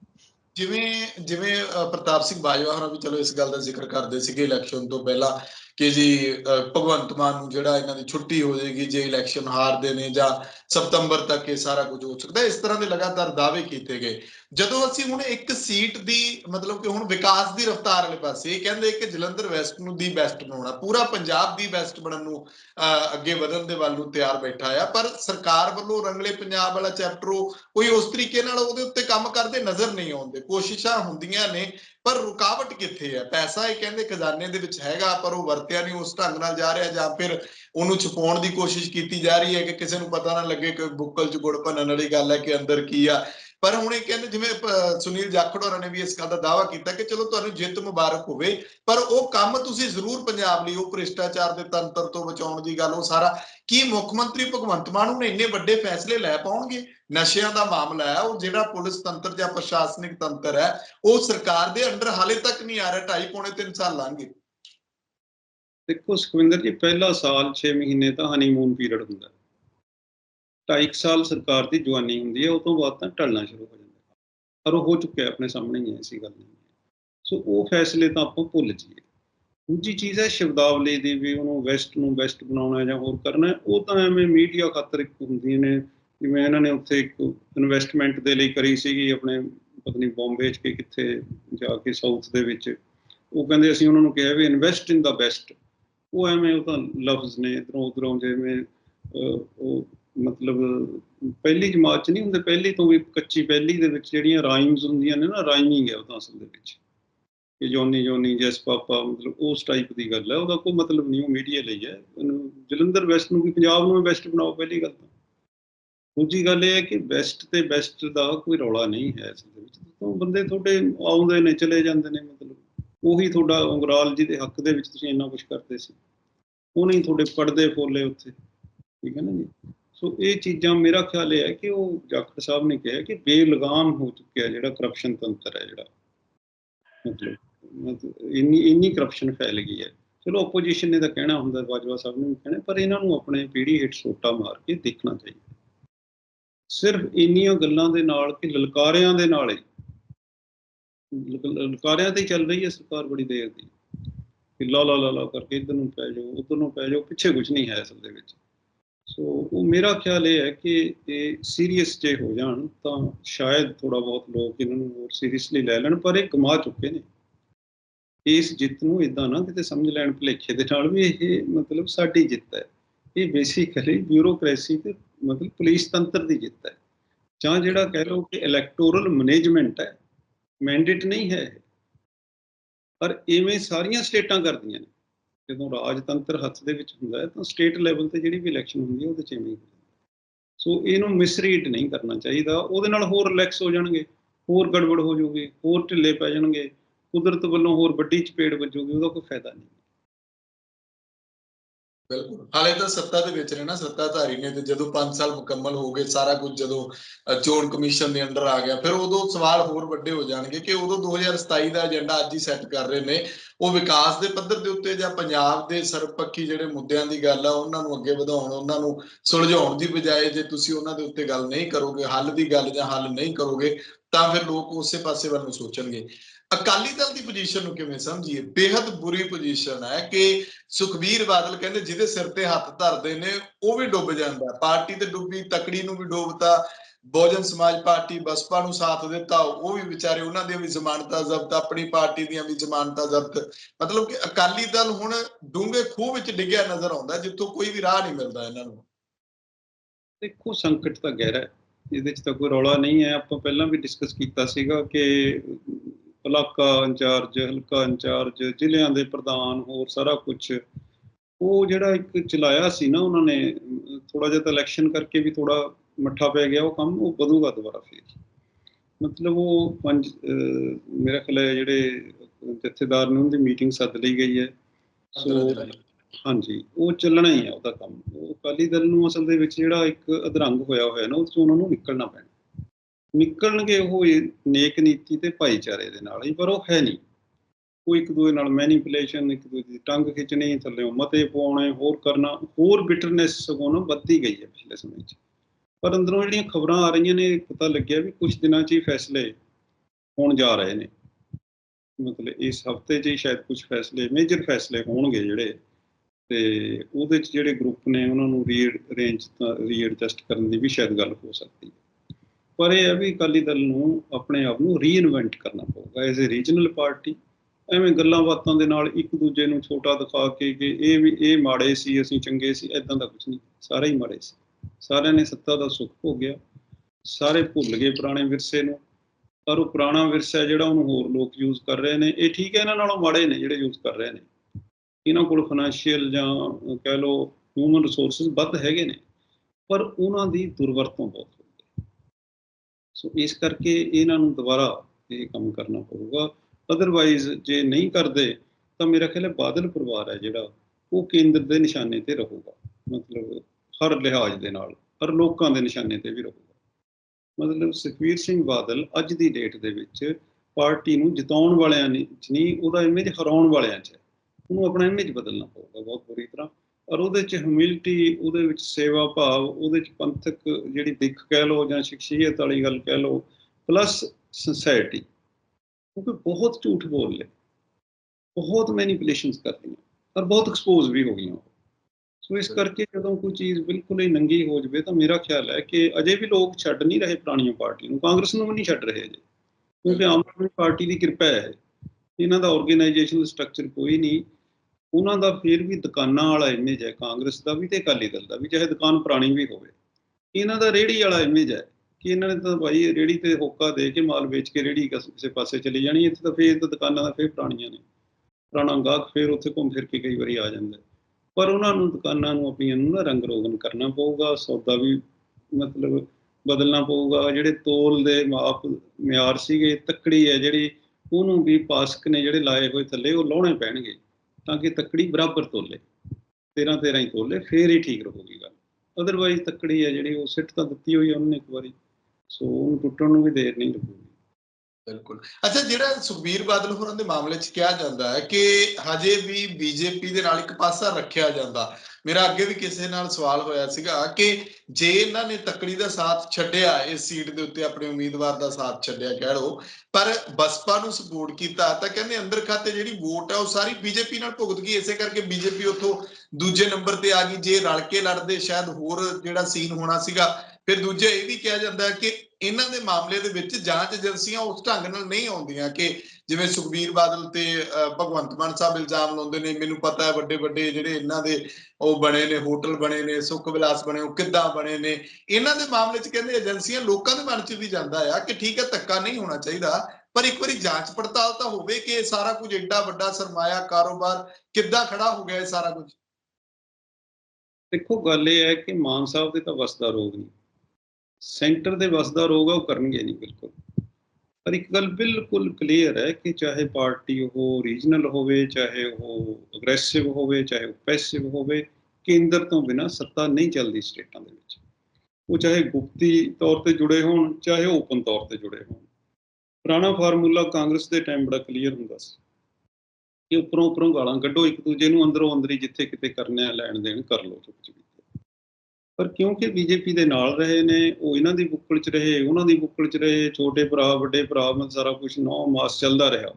ਜਿਵੇਂ ਜਿਵੇਂ ਪ੍ਰਤਾਪ ਸਿੰਘ ਬਾਜਵਾ ਹੋਰਾਂ ਵੀ ਚਲੋ ਇਸ ਗੱਲ ਦਾ ਜ਼ਿਕਰ ਕਰਦੇ ਸੀਗੇ ਇਲੈਕਸ਼ਨ ਤੋਂ ਪਹਿਲਾਂ ਕਿ ਜੀ ਭਗਵੰਤ ਮਾਨ ਨੂੰ ਜਿਹੜਾ ਇਹਨਾਂ ਦੀ ਛੁੱਟੀ ਹੋ ਜਾਏਗੀ ਜੇ ਇਲੈਕਸ਼ਨ ਹਾਰਦੇ ਨੇ ਜਾਂ ਸਤੰਬਰ ਤੱਕ ਇਹ ਸਾਰਾ ਕੁਝ ਹੋ ਸਕਦਾ ਇਸ ਤਰ੍ਹਾਂ ਦੇ ਲਗਾਤਾਰ ਦਾਅਵੇ ਕੀਤੇ ਗਏ। ਜਦੋਂ ਅਸੀਂ ਹੁਣ ਇੱਕ ਸੀਟ ਦੀ ਮਤਲਬ ਕਿ ਹੁਣ ਵਿਕਾਸ ਦੀ ਰਫ਼ਤਾਰ ਵਾਲੇ ਪਾਸੇ ਇਹ ਕਹਿੰਦੇ ਕਿ ਜਲੰਧਰ ਵੈਸਟ ਨੂੰ ਦੀ ਬੈਸਟ ਬਣਾਉਣਾ ਪੂਰਾ ਪੰਜਾਬ ਦੀ ਬੈਸਟ ਬਣਨ ਨੂੰ ਅ, ਅੱਗੇ ਵਧਣ ਦੇ ਵੱਲ ਨੂੰ ਤਿਆਰ ਬੈਠਾ ਆ ਪਰ ਸਰਕਾਰ ਵੱਲੋਂ ਰੰਗਲੇ ਪੰਜਾਬ ਵਾਲਾ ਚੈਪਟਰ ਕੋਈ ਉਸ ਤਰੀਕੇ ਨਾਲ ਉਹਦੇ ਉੱਤੇ ਕੰਮ ਕਰਦੇ ਨਜ਼ਰ ਨਹੀਂ ਆਉਂਦੇ। ਕੋਸ਼ਿਸ਼ਾਂ ਹੁੰਦੀਆਂ ਨੇ ਪਰ ਰੁਕਾਵਟ ਕਿੱਥੇ ਹੈ? ਪੈਸਾ ਇਹ ਕਹਿੰਦੇ ਖਜ਼ਾਨੇ ਦੇ ਵਿੱਚ ਹੈਗਾ, ਪਰ ਉਹ ਵਰਤਿਆ ਨਹੀਂ, ਉਸ ਢੰਗ ਨਾਲ ਜਾ ਰਿਹਾ ਜਾਂ ਫਿਰ ਉਹਨੂੰ ਛੁਪਾਉਣ ਦੀ ਕੋਸ਼ਿਸ਼ ਕੀਤੀ ਜਾ ਰਹੀ ਹੈ ਕਿ ਕਿਸੇ ਨੂੰ ਪਤਾ ਨਾ ਲੱਗੇ ਕਿ ਬੁੱਕਲ ਚ ਗੁੜ ਭੰਨਣ ਵਾਲੀ ਗੱਲ ਹੈ ਕਿ ਅੰਦਰ ਕੀ ਆ। ਪਰ ਹੁਣ ਇਹ ਕਹਿੰਦੇ ਜਿਵੇਂ ਸੁਨੀਲ ਜਾਖੜ ਹੋਰਾਂ ਨੇ ਵੀ ਇਸ ਗੱਲ ਦਾ ਦਾਅਵਾ ਕੀਤਾ ਕਿ ਚਲੋ ਤੁਹਾਨੂੰ ਜਿੱਤ ਮੁਬਾਰਕ ਹੋਵੇ, ਪਰ ਉਹ ਕੰਮ ਤੁਸੀਂ ਜ਼ਰੂਰ ਪੰਜਾਬ ਲਈ, ਉਹ ਭ੍ਰਿਸ਼ਟਾਚਾਰ ਦੇ ਤੰਤਰ ਤੋਂ ਬਚਾਉਣ ਦੀ ਗੱਲ, ਉਹ ਸਾਰਾ ਕੀ ਮੁੱਖ ਮੰਤਰੀ ਭਗਵੰਤ ਮਾਨ ਹੁਣ ਇੰਨੇ ਵੱਡੇ ਫੈਸਲੇ ਲੈ ਪਾਉਣਗੇ? ਨਸ਼ਿਆਂ ਦਾ ਮਾਮਲਾ ਹੈ, ਉਹ ਜਿਹੜਾ ਪੁਲਿਸ ਤੰਤਰ ਜਾਂ ਪ੍ਰਸ਼ਾਸਨਿਕ ਤੰਤਰ ਹੈ, ਉਹ ਸਰਕਾਰ ਦੇ ਅੰਡਰ ਹਾਲੇ ਤੱਕ ਨਹੀਂ ਆ ਰਿਹਾ, ਢਾਈ ਪੌਣੇ 3 ਸਾਲ ਲੰਘ। ਦੇਖੋ ਸੁਖਵਿੰਦਰ ਜੀ, ਪਹਿਲਾ ਸਾਲ 6 ਮਹੀਨੇ ਤਾਂ ਹਨੀਮੂਨ ਪੀਰੀਅਡ ਹੁੰਦਾ। ਹੈ ਢਾਈ ਕੁ ਸਾਲ ਸਰਕਾਰ ਦੀ ਜਵਾਨੀ ਹੁੰਦੀ ਹੈ, ਉਹ ਤੋਂ ਬਾਅਦ ਤਾਂ ਢਲਣਾ ਸ਼ੁਰੂ ਹੋ ਜਾਂਦਾ। ਪਰ ਉਹ ਹੋ ਚੁੱਕਿਆ, ਆਪਣੇ ਸਾਹਮਣੇ ਹੀ ਹੈ, ਐਸੀ ਗੱਲ ਨਹੀਂ ਸੋ ਉਹ ਫੈਸਲੇ ਤਾਂ ਆਪਾਂ ਭੁੱਲ ਜਾਈਏ। ਦੂਜੀ ਚੀਜ਼ ਹੈ, ਸ਼ਬਦਾਵਲੀ ਦੀ ਵੀ ਉਹਨੂੰ ਵੈਸਟ ਨੂੰ ਬੈਸਟ ਬਣਾਉਣਾ ਜਾਂ ਹੋਰ ਕਰਨਾ ਉਹ ਤਾਂ ਐਵੇਂ ਮੀਡੀਆ ਖਾਤਰ ਇੱਕ ਹੁੰਦੀਆਂ ਨੇ। ਜਿਵੇਂ ਇਹਨਾਂ ਨੇ ਉੱਥੇ ਇੱਕ ਇਨਵੈਸਟਮੈਂਟ ਦੇ ਲਈ ਕਰੀ ਸੀਗੀ, ਆਪਣੇ ਪਤਨੀ ਨਹੀਂ ਬੰਬੇ 'ਚ ਕਿ ਕਿੱਥੇ ਜਾ ਕੇ ਸਾਊਥ ਦੇ ਵਿੱਚ। ਉਹ ਕਹਿੰਦੇ ਅਸੀਂ ਉਹਨਾਂ ਨੂੰ ਕਿਹਾ ਵੀ ਇਨਵੈਸਟ ਇਨ ਦਾ ਬੈਸਟ ਉਹ ਐਵੇਂ ਉਹ ਤਾਂ ਲਫ਼ਜ਼ ਨੇ, ਇਧਰੋਂ ਉਧਰੋਂ ਜਿਵੇਂ ਉਹ ਮਤਲਬ ਪਹਿਲੀ ਜਮਾਤ 'ਚ ਨਹੀਂ ਹੁੰਦੇ, ਪਹਿਲੀ ਤੋਂ ਵੀ ਕੱਚੀ ਪਹਿਲੀ ਦੇ ਵਿੱਚ ਜਿਹੜੀਆਂ ਰਾਈਮਸ ਹੁੰਦੀਆਂ ਨੇ ਨਾ, ਰਾਈਮਿੰਗ ਹੈ ਉਹ ਤਾਂ ਅਸਲ ਦੇ ਵਿੱਚ। ਕਿ ਜੋਨੀ ਜੋਨੀ, ਜੈਸ ਪਾਪਾ, ਮਤਲਬ ਉਸ ਟਾਈਪ ਦੀ ਗੱਲ ਹੈ, ਉਹਦਾ ਕੋਈ ਮਤਲਬ ਨਹੀਂ, ਉਹ ਮੀਡੀਆ ਲਈ ਹੈ। ਉਹਨੂੰ ਜਲੰਧਰ ਵੈਸਟ ਨੂੰ ਵੀ, ਪੰਜਾਬ ਨੂੰ ਬੈਸਟ ਬਣਾਓ ਪਹਿਲੀ ਗੱਲ ਤਾਂ। ਦੂਜੀ ਗੱਲ ਇਹ ਹੈ ਕਿ ਬੈਸਟ ਤੇ ਬੈਸਟ ਦਾ ਕੋਈ ਰੌਲਾ ਨਹੀਂ ਹੈ ਅਸਲ ਦੇ ਵਿੱਚ। ਤਾਂ ਬੰਦੇ ਤੁਹਾਡੇ ਆਉਂਦੇ ਨੇ, ਚਲੇ ਜਾਂਦੇ ਨੇ, ਮਤਲਬ ਉਹੀ ਤੁਹਾਡਾ ਉਂਗਰਾਲ ਜੀ ਦੇ ਹੱਕ ਦੇ ਵਿੱਚ ਤੁਸੀਂ ਇੰਨਾ ਕੁਝ ਕਰਦੇ ਸੀ। ਉਹ ਨਹੀਂ ਤੁਹਾਡੇ ਪੜਦੇ ਫੋਲੇ ਉੱਥੇ। ਠੀਕ ਹੈ ਨਾ ਜੀ? ਸੋ ਇਹ ਚੀਜ਼ਾਂ ਮੇਰਾ ਖਿਆਲ ਇਹ ਹੈ ਕਿ ਉਹ ਜਾਖੜ ਸਾਹਿਬ ਨੇ ਕਿਹਾ ਕਿ ਬੇਲਗਾਮ ਹੋ ਚੁੱਕਿਆ ਜਿਹੜਾ ਕਰਪਸ਼ਨ ਤੰਤਰ ਹੈ ਜਿਹੜਾ। ਮਤਲਬ ਇੰਨੀ ਇੰਨੀ ਕਰਪਸ਼ਨ ਫੈਲ ਗਈ ਹੈ। ਚਲੋ ਆਪੋਜੀਸ਼ਨ ਨੇ ਤਾਂ ਕਹਿਣਾ ਹੁੰਦਾ, ਬਾਜਵਾ ਸਾਹਿਬ ਨੇ ਵੀ ਕਹਿਣਾ, ਪਰ ਇਹਨਾਂ ਨੂੰ ਆਪਣੇ ਪੀੜੀ ਹੇਠ ਸੋਟਾ ਮਾਰ ਕੇ ਦੇਖਣਾ ਚਾਹੀਦਾ। ਸਿਰਫ ਇੰਨੀਆਂ ਗੱਲਾਂ ਦੇ ਨਾਲ ਕਿ ਲਲਕਾਰਿਆਂ ਦੇ ਨਾਲ। ਹੀ ਲਲਕਾਰਿਆਂ ਤੇ ਚੱਲ ਰਹੀ ਹੈ ਸਰਕਾਰ ਬੜੀ ਦੇਰ ਦੀ। ਕਿ ਲਾ ਲਾ ਲਾ ਕਰਕੇ ਇੱਧਰ ਨੂੰ ਪੈ ਜਾਓ, ਉੱਧਰ ਨੂੰ ਪੈ ਜਾਓ, ਪਿੱਛੇ ਕੁਝ ਨਹੀਂ ਹੈ ਅਸਲ ਦੇ ਵਿੱਚ। ਸੋ ਉਹ ਮੇਰਾ ਖਿਆਲ ਇਹ ਹੈ ਕਿ ਇਹ ਸੀਰੀਅਸ ਜੇ ਹੋ ਜਾਣ, ਤਾਂ ਸ਼ਾਇਦ ਥੋੜਾ ਬਹੁਤ ਲੋਕ ਇਹਨਾਂ ਨੂੰ ਹੋਰ ਸੀਰੀਅਸਲੀ ਲੈ ਲੈਣ, ਪਰ ਇਹ ਕਮਾ ਚੁੱਕੇ ਨੇ। ਇਸ ਜਿੱਤ ਨੂੰ ਇਦਾਂ ਨਾ ਕਿਤੇ ਸਮਝ ਲੈਣ ਭੁਲੇਖੇ ਦੇ ਨਾਲ ਵੀ ਇਹ ਮਤਲਬ ਸਾਡੀ ਜਿੱਤ ਹੈ। ਇਹ ਬੇਸਿਕਲੀ ਬਿਊਰੋਕ੍ਰੇਸੀ ਤੇ ਮਤਲਬ ਪੁਲਿਸ ਤੰਤਰ ਦੀ ਜਿੱਤ ਹੈ। ਜਾਂ ਜਿਹੜਾ ਕਹਿ ਲਓ ਕਿ ਇਲੈਕਟੋਰਲ ਮੈਨੇਜਮੈਂਟ ਹੈ ਮੈਂਡੇਟ ਨਹੀਂ ਹੈ ਇਹ। ਪਰ ਇਵੇਂ ਸਾਰੀਆਂ ਸਟੇਟਾਂ ਕਰਦੀਆਂ ਨੇ। ਜਦੋਂ ਰਾਜਤੰਤਰ ਹੱਥ ਦੇ ਵਿੱਚ ਹੁੰਦਾ ਹੈ, ਤਾਂ ਸਟੇਟ ਲੈਵਲ ਤੇ ਜਿਹੜੀ ਵੀ ਇਲੈਕਸ਼ਨ ਹੁੰਦੀ ਹੈ, ਉਹਦੇ ਚ ਇਵੇਂ ਹੀ ਹੁੰਦਾ ਸੋ ਇਹਨੂੰ ਮਿਸਰੀਡ ਨਹੀਂ ਕਰਨਾ ਚਾਹੀਦਾ। ਉਹਦੇ ਨਾਲ ਹੋਰ ਰਿਲੈਕਸ ਹੋ ਜਾਣਗੇ, ਹੋਰ ਗੜਬੜ ਹੋ ਜਾਊਗੀ, ਹੋਰ ਢਿੱਲੇ ਪੈ ਜਾਣਗੇ। ਕੁਦਰਤ ਵੱਲੋਂ ਹੋਰ ਵੱਡੀ ਚਪੇੜ ਵੱਜੂਗੀ, ਉਹਦਾ ਕੋਈ ਫਾਇਦਾ ਨਹੀਂ। ਬਿਲਕੁਲ। ਹਾਲੇ ਤਾਂ ਸੱਤਾ ਦੇ ਵਿੱਚ ਨੇ ਸੱਤਾਧਾਰੀ ਨੇ ਤੇ ਜਦੋਂ 5 ਸਾਲ ਮੁਕੰਮਲ ਹੋ ਗਏ, ਸਾਰਾ ਕੁਝ ਜਦੋਂ ਚੋਣ ਕਮਿਸ਼ਨ ਦੇ ਅੰਡਰ ਆ ਗਿਆ, ਫਿਰ ਉਦੋਂ ਸਵਾਲ ਹੋਰ ਵੱਡੇ ਹੋ ਜਾਣਗੇ ਕਿ ਉਦੋਂ 2027 ਦਾ ਏਜੰਡਾ ਅੱਜ ਹੀ ਸੈੱਟ ਕਰ ਰਹੇ ਨੇ। ਉਹ ਵਿਕਾਸ ਦੇ ਪੱਧਰ ਦੇ ਉੱਤੇ ਜਾਂ ਪੰਜਾਬ ਦੇ ਸਰਬਪੱਖੀ ਜਿਹੜੇ ਮੁੱਦਿਆਂ ਦੀ ਗੱਲ ਆ, ਉਹਨਾਂ ਨੂੰ ਅੱਗੇ ਵਧਾਉਣ, ਉਹਨਾਂ ਨੂੰ ਸੁਲਝਾਉਣ ਦੀ ਬਜਾਏ ਜੇ ਤੁਸੀਂ ਉਹਨਾਂ ਦੇ ਉੱਤੇ ਗੱਲ ਨਹੀਂ ਕਰੋਗੇ, ਹੱਲ ਦੀ ਗੱਲ ਜਾਂ ਹੱਲ ਨਹੀਂ ਕਰੋਗੇ, ਤਾਂ ਫਿਰ ਲੋਕ ਉਸੇ ਪਾਸੇ ਵੱਲ ਨੂੰ ਸੋਚਣਗੇ। ਅਕਾਲੀ ਦਲ ਦੀ ਪੋਜੀਸ਼ਨ ਨੂੰ ਕਿਵੇਂ ਸਮਝੀਏ? ਬੇहद ਬੁਰੀ ਪੋਜੀਸ਼ਨ ਹੈ ਕਿ ਸੁਖਬੀਰ ਬਾਦਲ ਕਹਿੰਦੇ ਜਿਹਦੇ ਸਿਰ ਤੇ ਹੱਥ ਧਰਦੇ ਨੇ, ਉਹ ਵੀ ਡੁੱਬ ਜਾਂਦਾ। ਪਾਰਟੀ ਤੇ ਡੁੱਬੀ, ਤਕੜੀ ਨੂੰ ਵੀ ਡੁੱਬਤਾ, ਬਹੁਜਨ ਸਮਾਜ ਪਾਰਟੀ ਬਸਪਾ ਨੂੰ ਸਾਥ ਦਿੱਤਾ, ਉਹ ਵੀ ਵਿਚਾਰੇ ਉਹਨਾਂ ਦੀਆਂ ਵੀ ਜ਼ਮਾਨਤਾਂ ਜ਼ਬਤ, ਆਪਣੀ ਪਾਰਟੀ ਦੀਆਂ ਵੀ ਜ਼ਮਾਨਤਾਂ ਜ਼ਬਤ। ਮਤਲਬ ਕਿ ਅਕਾਲੀ ਦਲ ਹੁਣ ਡੂੰਘੇ ਖੂਹ ਵਿੱਚ ਡਿੱਗਿਆ ਨਜ਼ਰ ਆਉਂਦਾ, ਜਿੱਥੋਂ ਕੋਈ ਵੀ ਰਾਹ ਨਹੀਂ ਮਿਲਦਾ ਇਹਨਾਂ ਨੂੰ। ਦੇਖੋ, ਸੰਕਟ ਤਾਂ ਗਹਿਰਾ ਹੈ। ਇਹਦੇ 'ਚ ਤਾਂ ਕੋਈ ਰੌਲਾ ਨਹੀਂ ਹੈ। ਆਪਾਂ ਪਹਿਲਾਂ ਵੀ ਡਿਸਕਸ ਕੀਤਾ ਸੀਗਾ ਕਿ ਇਲਾਕਾ ਇੰਚਾਰਜ ਹਲਕਾ ਇੰਚਾਰਜ ਜ਼ਿਲ੍ਹਿਆਂ ਦੇ ਪ੍ਰਧਾਨ ਹੋਰ ਸਾਰਾ ਕੁਝ ਉਹ ਜਿਹੜਾ ਇੱਕ ਚਲਾਇਆ ਸੀ ਨਾ ਉਹਨਾਂ ਨੇ ਥੋੜਾ ਜਿਹਾ ਤਾਂ ਇਲੈਕਸ਼ਨ ਕਰਕੇ ਵੀ ਥੋੜਾ ਮੱਠਾ ਪੈ ਗਿਆ ਉਹ ਕੰਮ ਉਹ ਵਧੂਗਾ ਦੁਬਾਰਾ ਫੇਰ। ਮਤਲਬ ਉਹ ਪੰਜ ਮੇਰਾ ਖਿਆਲ ਹੈ ਜਿਹੜੇ ਜਥੇਦਾਰ ਨੇ ਉਹਦੀ ਮੀਟਿੰਗ ਸੱਦ ਲਈ ਗਈ ਹੈ। ਸੋ ਹਾਂਜੀ ਉਹ ਚੱਲਣਾ ਹੀ ਹੈ ਉਹਦਾ ਕੰਮ। ਉਹ ਅਕਾਲੀ ਦਲ ਨੂੰ ਅਸਲ ਦੇ ਵਿੱਚ ਜਿਹੜਾ ਇੱਕ ਅਧਰੰਗ ਹੋਇਆ ਹੋਇਆ ਨਾ ਉਹ ਤੋਂ ਉਹਨਾਂ ਨੂੰ ਨਿਕਲਣਾ ਪੈਣਾ। ਨਿਕਲਣਗੇ ਉਹ ਨੇਕ ਨੀਤੀ ਤੇ ਭਾਈਚਾਰੇ ਦੇ ਨਾਲ ਹੀ, ਪਰ ਉਹ ਹੈ ਨਹੀਂ। ਉਹ ਇੱਕ ਦੂਜੇ ਨਾਲ ਮੈਨੀਪੂਲੇਸ਼ਨ ਇੱਕ ਦੂਜੇ ਦੀ ਟੰਗ ਖਿੱਚਣੀ, ਥੱਲੇ ਮਤੇ ਪਾਉਣੇ ਹੋਰ ਕਰਨਾ, ਹੋਰ ਬਿਟਰਨੈਸ ਸਗੋਂ ਵੱਧਦੀ ਗਈ ਹੈ ਪਿਛਲੇ ਸਮੇਂ 'ਚ। ਪਰ ਅੰਦਰੋਂ ਜਿਹੜੀਆਂ ਖਬਰਾਂ ਆ ਰਹੀਆਂ ਨੇ ਪਤਾ ਲੱਗਿਆ ਵੀ ਕੁਝ ਦਿਨਾਂ 'ਚ ਹੀ ਫੈਸਲੇ ਹੋਣ ਜਾ ਰਹੇ ਨੇ। ਮਤਲਬ ਇਸ ਹਫ਼ਤੇ 'ਚ ਹੀ ਸ਼ਾਇਦ ਕੁਝ ਫੈਸਲੇ ਮੇਜਰ ਫੈਸਲੇ ਹੋਣਗੇ ਜਿਹੜੇ। ਤੇ ਉਹਦੇ 'ਚ ਜਿਹੜੇ ਗਰੁੱਪ ਨੇ, ਉਹਨਾਂ ਨੂੰ ਰੀਅਰੇਂਜ ਰੀਐਡਜਸਟ ਕਰਨ ਦੀ ਵੀ ਸ਼ਾਇਦ ਗੱਲ ਹੋ ਸਕਦੀ ਹੈ। ਪਰ ਇਹ ਹੈ ਵੀ ਅਕਾਲੀ ਦਲ ਨੂੰ ਆਪਣੇ ਆਪ ਨੂੰ ਰੀਇਨਵੈਂਟ ਕਰਨਾ ਪਊਗਾ ਐਜ਼ ਅ ਰੀਜਨਲ ਪਾਰਟੀ ਐਵੇਂ ਗੱਲਾਂ ਬਾਤਾਂ ਦੇ ਨਾਲ ਇੱਕ ਦੂਜੇ ਨੂੰ ਛੋਟਾ ਦਿਖਾ ਕੇ ਕਿ ਇਹ ਵੀ, ਇਹ ਮਾੜੇ ਸੀ, ਅਸੀਂ ਚੰਗੇ ਸੀ ਐਦਾਂ ਦਾ ਕੁਝ ਨਹੀਂ। ਸਾਰੇ ਹੀ ਮਾੜੇ ਸੀ। ਸਾਰਿਆਂ ਨੇ ਸੱਤਾ ਦਾ ਸੁੱਖ ਭੋਗਿਆ। ਸਾਰੇ ਭੁੱਲ ਗਏ ਪੁਰਾਣੇ ਵਿਰਸੇ ਨੂੰ। ਪਰ ਉਹ ਪੁਰਾਣਾ ਵਿਰਸਾ ਜਿਹੜਾ ਉਹਨੂੰ ਹੋਰ ਲੋਕ ਯੂਜ਼ ਕਰ ਰਹੇ ਨੇ। ਇਹ ਠੀਕ ਹੈ, ਇਹਨਾਂ ਨਾਲੋਂ ਮਾੜੇ ਨੇ ਜਿਹੜੇ ਯੂਜ਼ ਕਰ ਰਹੇ ਨੇ। ਇਹਨਾਂ ਕੋਲ ਫਾਈਨੈਂਸ਼ੀਅਲ ਜਾਂ ਕਹਿ ਲਓ ਹਿਊਮਨ ਰਿਸੋਰਸਸ ਵੱਧ ਹੈਗੇ ਨੇ। ਪਰ ਉਹਨਾਂ ਦੀ ਦੁਰਵਰਤੋਂ ਬਹੁਤ ਸੋ ਇਸ ਕਰਕੇ ਇਹਨਾਂ ਨੂੰ ਦੁਬਾਰਾ ਇਹ ਕੰਮ ਕਰਨਾ ਪਊਗਾ। ਅਦਰਵਾਈਜ਼ ਜੇ ਨਹੀਂ ਕਰਦੇ, ਤਾਂ ਮੇਰਾ ਖਿਆਲ ਹੈ ਬਾਦਲ ਪਰਿਵਾਰ ਹੈ ਜਿਹੜਾ, ਉਹ ਕੇਂਦਰ ਦੇ ਨਿਸ਼ਾਨੇ ਤੇ ਰਹੂਗਾ। ਮਤਲਬ ਹਰ ਲਿਹਾਜ਼ ਦੇ ਨਾਲ, ਹਰ ਲੋਕਾਂ ਦੇ ਨਿਸ਼ਾਨੇ ਤੇ ਵੀ ਰਹੂਗਾ। ਮਤਲਬ ਸੁਖਬੀਰ ਸਿੰਘ ਬਾਦਲ ਅੱਜ ਦੀ ਡੇਟ ਦੇ ਵਿੱਚ ਪਾਰਟੀ ਨੂੰ ਜਿਤਾਉਣ ਵਾਲਿਆਂ ਨੇ 'ਚ ਨਹੀਂ, ਉਹਦਾ ਇਮੇਜ ਹਰਾਉਣ ਵਾਲਿਆਂ 'ਚ ਹੈ। ਉਹਨੂੰ ਆਪਣਾ ਇਮੇਜ ਬਦਲਣਾ ਪਊਗਾ ਬਹੁਤ ਬੁਰੀ ਤਰ੍ਹਾਂ। ਔਰ ਉਹਦੇ 'ਚ ਹਿਊਮਿਲਿਟੀ ਉਹਦੇ ਵਿੱਚ ਸੇਵਾ ਭਾਵ, ਉਹਦੇ 'ਚ ਪੰਥਕ ਜਿਹੜੀ ਦਿੱਖ ਕਹਿ ਲਓ ਜਾਂ ਸ਼ਖਸੀਅਤ ਵਾਲੀ ਗੱਲ ਕਹਿ ਲਓ ਪਲੱਸ ਸੋਸਾਇਟੀ ਕਿਉਂਕਿ ਬਹੁਤ ਝੂਠ ਬੋਲ ਲਏ ਬਹੁਤ ਮੈਨੀਪੂਲੇਸ਼ਨਸ ਕਰਦੀਆਂ ਔਰ ਬਹੁਤ ਐਕਸਪੋਜ਼ ਵੀ ਹੋ ਗਈਆਂ। ਉਹ। ਸੋ ਇਸ ਕਰਕੇ ਜਦੋਂ ਕੋਈ ਚੀਜ਼ ਬਿਲਕੁਲ ਹੀ ਨੰਗੀ ਹੋ ਜਵੇ ਤਾਂ ਮੇਰਾ ਖਿਆਲ ਹੈ ਕਿ ਅਜੇ ਵੀ ਲੋਕ ਛੱਡ ਨਹੀਂ ਰਹੇ ਪੁਰਾਣੀਆਂ ਪਾਰਟੀਆਂ ਨੂੰ। ਕਾਂਗਰਸ ਨੂੰ ਵੀ ਨਹੀਂ ਛੱਡ ਰਹੇ ਅਜੇ। ਕਿਉਂਕਿ ਆਮ ਆਦਮੀ ਪਾਰਟੀ ਦੀ ਕਿਰਪਾ ਹੈ। ਇਹਨਾਂ ਦਾ ਆਰਗੇਨਾਈਜੇਸ਼ਨਲ ਸਟਰਕਚਰ ਕੋਈ ਨਹੀਂ। ਉਹਨਾਂ ਦਾ ਫਿਰ ਵੀ ਦੁਕਾਨਾਂ ਵਾਲਾ ਇਮੇਜ ਹੈ, ਕਾਂਗਰਸ ਦਾ ਵੀ ਤੇ ਅਕਾਲੀ ਦਲ ਦਾ ਵੀ, ਚਾਹੇ ਦੁਕਾਨ ਪੁਰਾਣੀ ਵੀ ਹੋਵੇ। ਇਹਨਾਂ ਦਾ ਰੇੜੀ ਵਾਲਾ ਇਮੇਜ ਹੈ ਕਿ ਇਹਨਾਂ ਨੇ ਤਾਂ ਭਾਈ ਰੇੜੀ ਤੇ ਹੋਕਾ ਦੇ ਕੇ ਮਾਲ ਵੇਚ ਕੇ ਰੇੜੀ ਕਸ- ਕਿਸੇ ਪਾਸੇ ਚਲੀ ਜਾਣੀ, ਇੱਥੇ ਤਾਂ ਫੇਰ ਤਾਂ ਦੁਕਾਨਾਂ ਦਾ ਫੇਰ ਪੁਰਾਣੀਆਂ ਨੇ। ਪੁਰਾਣਾ ਗਾਹਕ ਫੇਰ ਉੱਥੇ ਘੁੰਮ ਫਿਰ ਕੇ ਕਈ ਵਾਰੀ ਆ ਜਾਂਦਾ ਪਰ ਉਹਨਾਂ ਨੂੰ ਦੁਕਾਨਾਂ ਨੂੰ ਆਪਣੀਆਂ ਨੂੰ ਨਾ ਰੰਗ ਰੋਗਨ ਕਰਨਾ ਪਊਗਾ, ਸੌਦਾ ਵੀ ਮਤਲਬ ਬਦਲਣਾ ਪਊਗਾ। ਜਿਹੜੇ ਤੋਲ ਦੇ ਮਾਪ ਮਿਆਰ ਸੀਗੇ, ਤੱਕੜੀ ਹੈ ਜਿਹੜੀ, ਉਹਨੂੰ ਵੀ ਪਾਸਕ ਨੇ ਜਿਹੜੇ ਲਾਏ ਹੋਏ ਥੱਲੇ, ਉਹ ਲਾਉਣੇ ਪੈਣਗੇ। ਤਾਂ ਕਿ ਤੱਕੜੀ ਬਰਾਬਰ ਤੋਲੇ 13 13 ਹੀ ਤੋਲੇ, ਫੇਰ ਹੀ ਠੀਕ ਰਹੂਗੀ ਗੱਲ। ਅਦਰਵਾਈਜ਼ ਤੱਕੜੀ ਹੈ ਜਿਹੜੀ, ਉਹ ਸਿੱਟ ਤਾਂ ਦਿੱਤੀ ਹੋਈ ਹੈ ਉਹਨੇ ਇੱਕ ਵਾਰੀ। ਸੋ ਉਹਨੂੰ ਟੁੱਟਣ ਨੂੰ ਵੀ ਦੇਰ ਨਹੀਂ ਲੱਗੂਗੀ। ਬਿਲਕੁਲ। ਅੱਛਾ, ਜਿਹੜਾ ਸੁਖਬੀਰ ਬਾਦਲ ਹੋਰਾਂ ਦੇ ਮਾਮਲੇ 'ਚ ਕਿਹਾ ਜਾਂਦਾ ਹੈ ਕਿ ਹਜੇ ਵੀ ਬੀਜੇਪੀ ਦੇ ਨਾਲ ਇੱਕ ਪਾਸਾ ਰੱਖਿਆ ਜਾਂਦਾ। ਮੇਰਾ ਅੱਗੇ ਵੀ ਕਿਸੇ ਨਾਲ ਸਵਾਲ ਹੋਇਆ ਸੀਗਾ ਕਿ ਜੇ ਇਹਨਾਂ ਨੇ ਤੱਕੜੀ ਦਾ ਸਾਥ ਛੱਡਿਆ, ਇਸ ਸੀਟ ਦੇ ਉੱਤੇ ਆਪਣੇ ਉਮੀਦਵਾਰ ਦਾ ਸਾਥ ਛੱਡਿਆ ਕਹਿ ਲਓ, ਪਰ ਬਸਪਾ ਨੂੰ ਸਪੋਰਟ ਕੀਤਾ ਤਾਂ ਕਹਿੰਦੇ ਅੰਦਰ ਖਾਤੇ ਜਿਹੜੀ ਵੋਟ ਆ ਉਹ ਸਾਰੀ ਬੀਜੇਪੀ ਨਾਲ ਭੁਗਤ ਗਈ, ਇਸੇ ਕਰਕੇ ਬੀਜੇਪੀ ਉੱਥੋਂ ਦੂਜੇ ਨੰਬਰ ਤੇ ਆ ਗਈ, ਜੇ ਰਲ ਕੇ ਲੜਦੇ ਸ਼ਾਇਦ ਹੋਰ ਜਿਹੜਾ ਸੀਨ ਹੋਣਾ ਸੀਗਾ, ਫਿਰ ਦੂਜਾ ਇਹ ਵੀ ਕਿਹਾ ਜਾਂਦਾ ਕਿ ਇਹਨਾਂ ਦੇ ਮਾਮਲੇ ਦੇ ਵਿੱਚ ਜਾਂਚ ਏਜੰਸੀਆਂ ਉਸ ਢੰਗ ਨਾਲ ਨਹੀਂ ਆਉਂਦੀਆਂ ਕਿ ਜਿਵੇਂ ਸੁਖਬੀਰ ਬਾਦਲ ਤੇ ਭਗਵੰਤ ਮਾਨ ਸਾਹਿਬ ਇਲਜ਼ਾਮ ਲਾਉਂਦੇ ਨੇ, ਮੈਨੂੰ ਪਤਾ ਹੈ ਵੱਡੇ ਵੱਡੇ ਜਿਹੜੇ ਇਹਨਾਂ ਦੇ ਉਹ ਬਣੇ ਨੇ, ਹੋਟਲ ਬਣੇ ਨੇ, ਸੁੱਖ ਵਿਲਾਸ ਬਣੇ, ਉਹ ਕਿੱਦਾਂ ਬਣੇ ਨੇ। ਇਹਨਾਂ ਦੇ ਮਾਮਲੇ 'ਚ ਕਹਿੰਦੇ ਏਜੰਸੀਆਂ ਲੋਕਾਂ ਦੇ ਮਨ 'ਚ ਵੀ ਜਾਂਦਾ ਆ ਕਿ ਠੀਕ ਹੈ, ਧੱਕਾ ਨਹੀਂ ਹੋਣਾ ਚਾਹੀਦਾ, ਪਰ ਇੱਕ ਵਾਰੀ ਜਾਂਚ ਪੜਤਾਲ ਤਾਂ ਹੋਵੇ ਕਿ ਇਹ ਸਾਰਾ ਕੁਝ ਏਡਾ ਵੱਡਾ ਸਰਮਾਇਆ ਕਾਰੋਬਾਰ ਕਿੱਦਾਂ ਖੜਾ ਹੋ ਗਿਆ ਇਹ ਸਾਰਾ ਕੁਝ? ਦੇਖੋ, ਗੱਲ ਇਹ ਹੈ ਕਿ ਮਾਨ ਸਾਹਿਬ ਦੇ ਤਾਂ ਵਸ ਰੋਗ ਨਹੀਂ। ਸੈਂਟਰ ਦੇ ਵਸ ਦਾ ਰੋਗ ਆ, ਉਹ ਕਰਨਗੇ ਨਹੀਂ, ਬਿਲਕੁਲ। ਪਰ ਇੱਕ ਗੱਲ ਬਿਲਕੁਲ ਕਲੀਅਰ ਹੈ ਕਿ ਚਾਹੇ ਪਾਰਟੀ ਉਹ ਰੀਜਨਲ ਹੋਵੇ, ਚਾਹੇ ਉਹ ਅਗਰੈਸਿਵ ਹੋਵੇ, ਚਾਹੇ ਉਹ ਪੈਸਿਵ ਹੋਵੇ, ਕੇਂਦਰ ਤੋਂ ਬਿਨਾ ਸੱਤਾ ਨਹੀਂ ਚੱਲਦੀ ਸਟੇਟਾਂ ਦੇ ਵਿੱਚ। ਉਹ ਚਾਹੇ ਗੁਪਤੀ ਤੌਰ ਤੇ ਜੁੜੇ ਹੋਣ, ਚਾਹੇ ਓਪਨ ਤੌਰ ਤੇ ਜੁੜੇ ਹੋਣ। ਪੁਰਾਣਾ ਫਾਰਮੂਲਾ ਕਾਂਗਰਸ ਦੇ ਟਾਈਮ ਬੜਾ ਕਲੀਅਰ ਹੁੰਦਾ ਸੀ। ਕਿ ਉੱਪਰੋਂ ਉੱਪਰੋਂ ਗਾਲਾਂ ਕੱਢੋ, ਇੱਕ ਦੂਜੇ ਨੂੰ ਅੰਦਰੋਂ ਅੰਦਰੀ ਜਿੱਥੇ ਕਿਤੇ ਕਰਨੇ ਆ ਲੈਣ ਦੇਣ ਕਰ ਲਓ ਚੁੱਪ ਚੁੱਪ ਪਰ ਕਿਉਂਕਿ ਬੀਜੇਪੀ ਦੇ ਨਾਲ ਰਹੇ ਨੇ, ਉਹ ਇਹਨਾਂ ਦੀ ਬੁੱਕਲ 'ਚ ਰਹੇ, ਉਹਨਾਂ ਦੀ ਬੁੱਕਲ 'ਚ ਰਹੇ, ਛੋਟੇ ਭਰਾ, ਵੱਡੇ ਭਰਾ ਮਤ ਸਾਰਾ ਕੁਝ ਨੌ ਮਾਸ ਚੱਲਦਾ ਰਿਹਾ।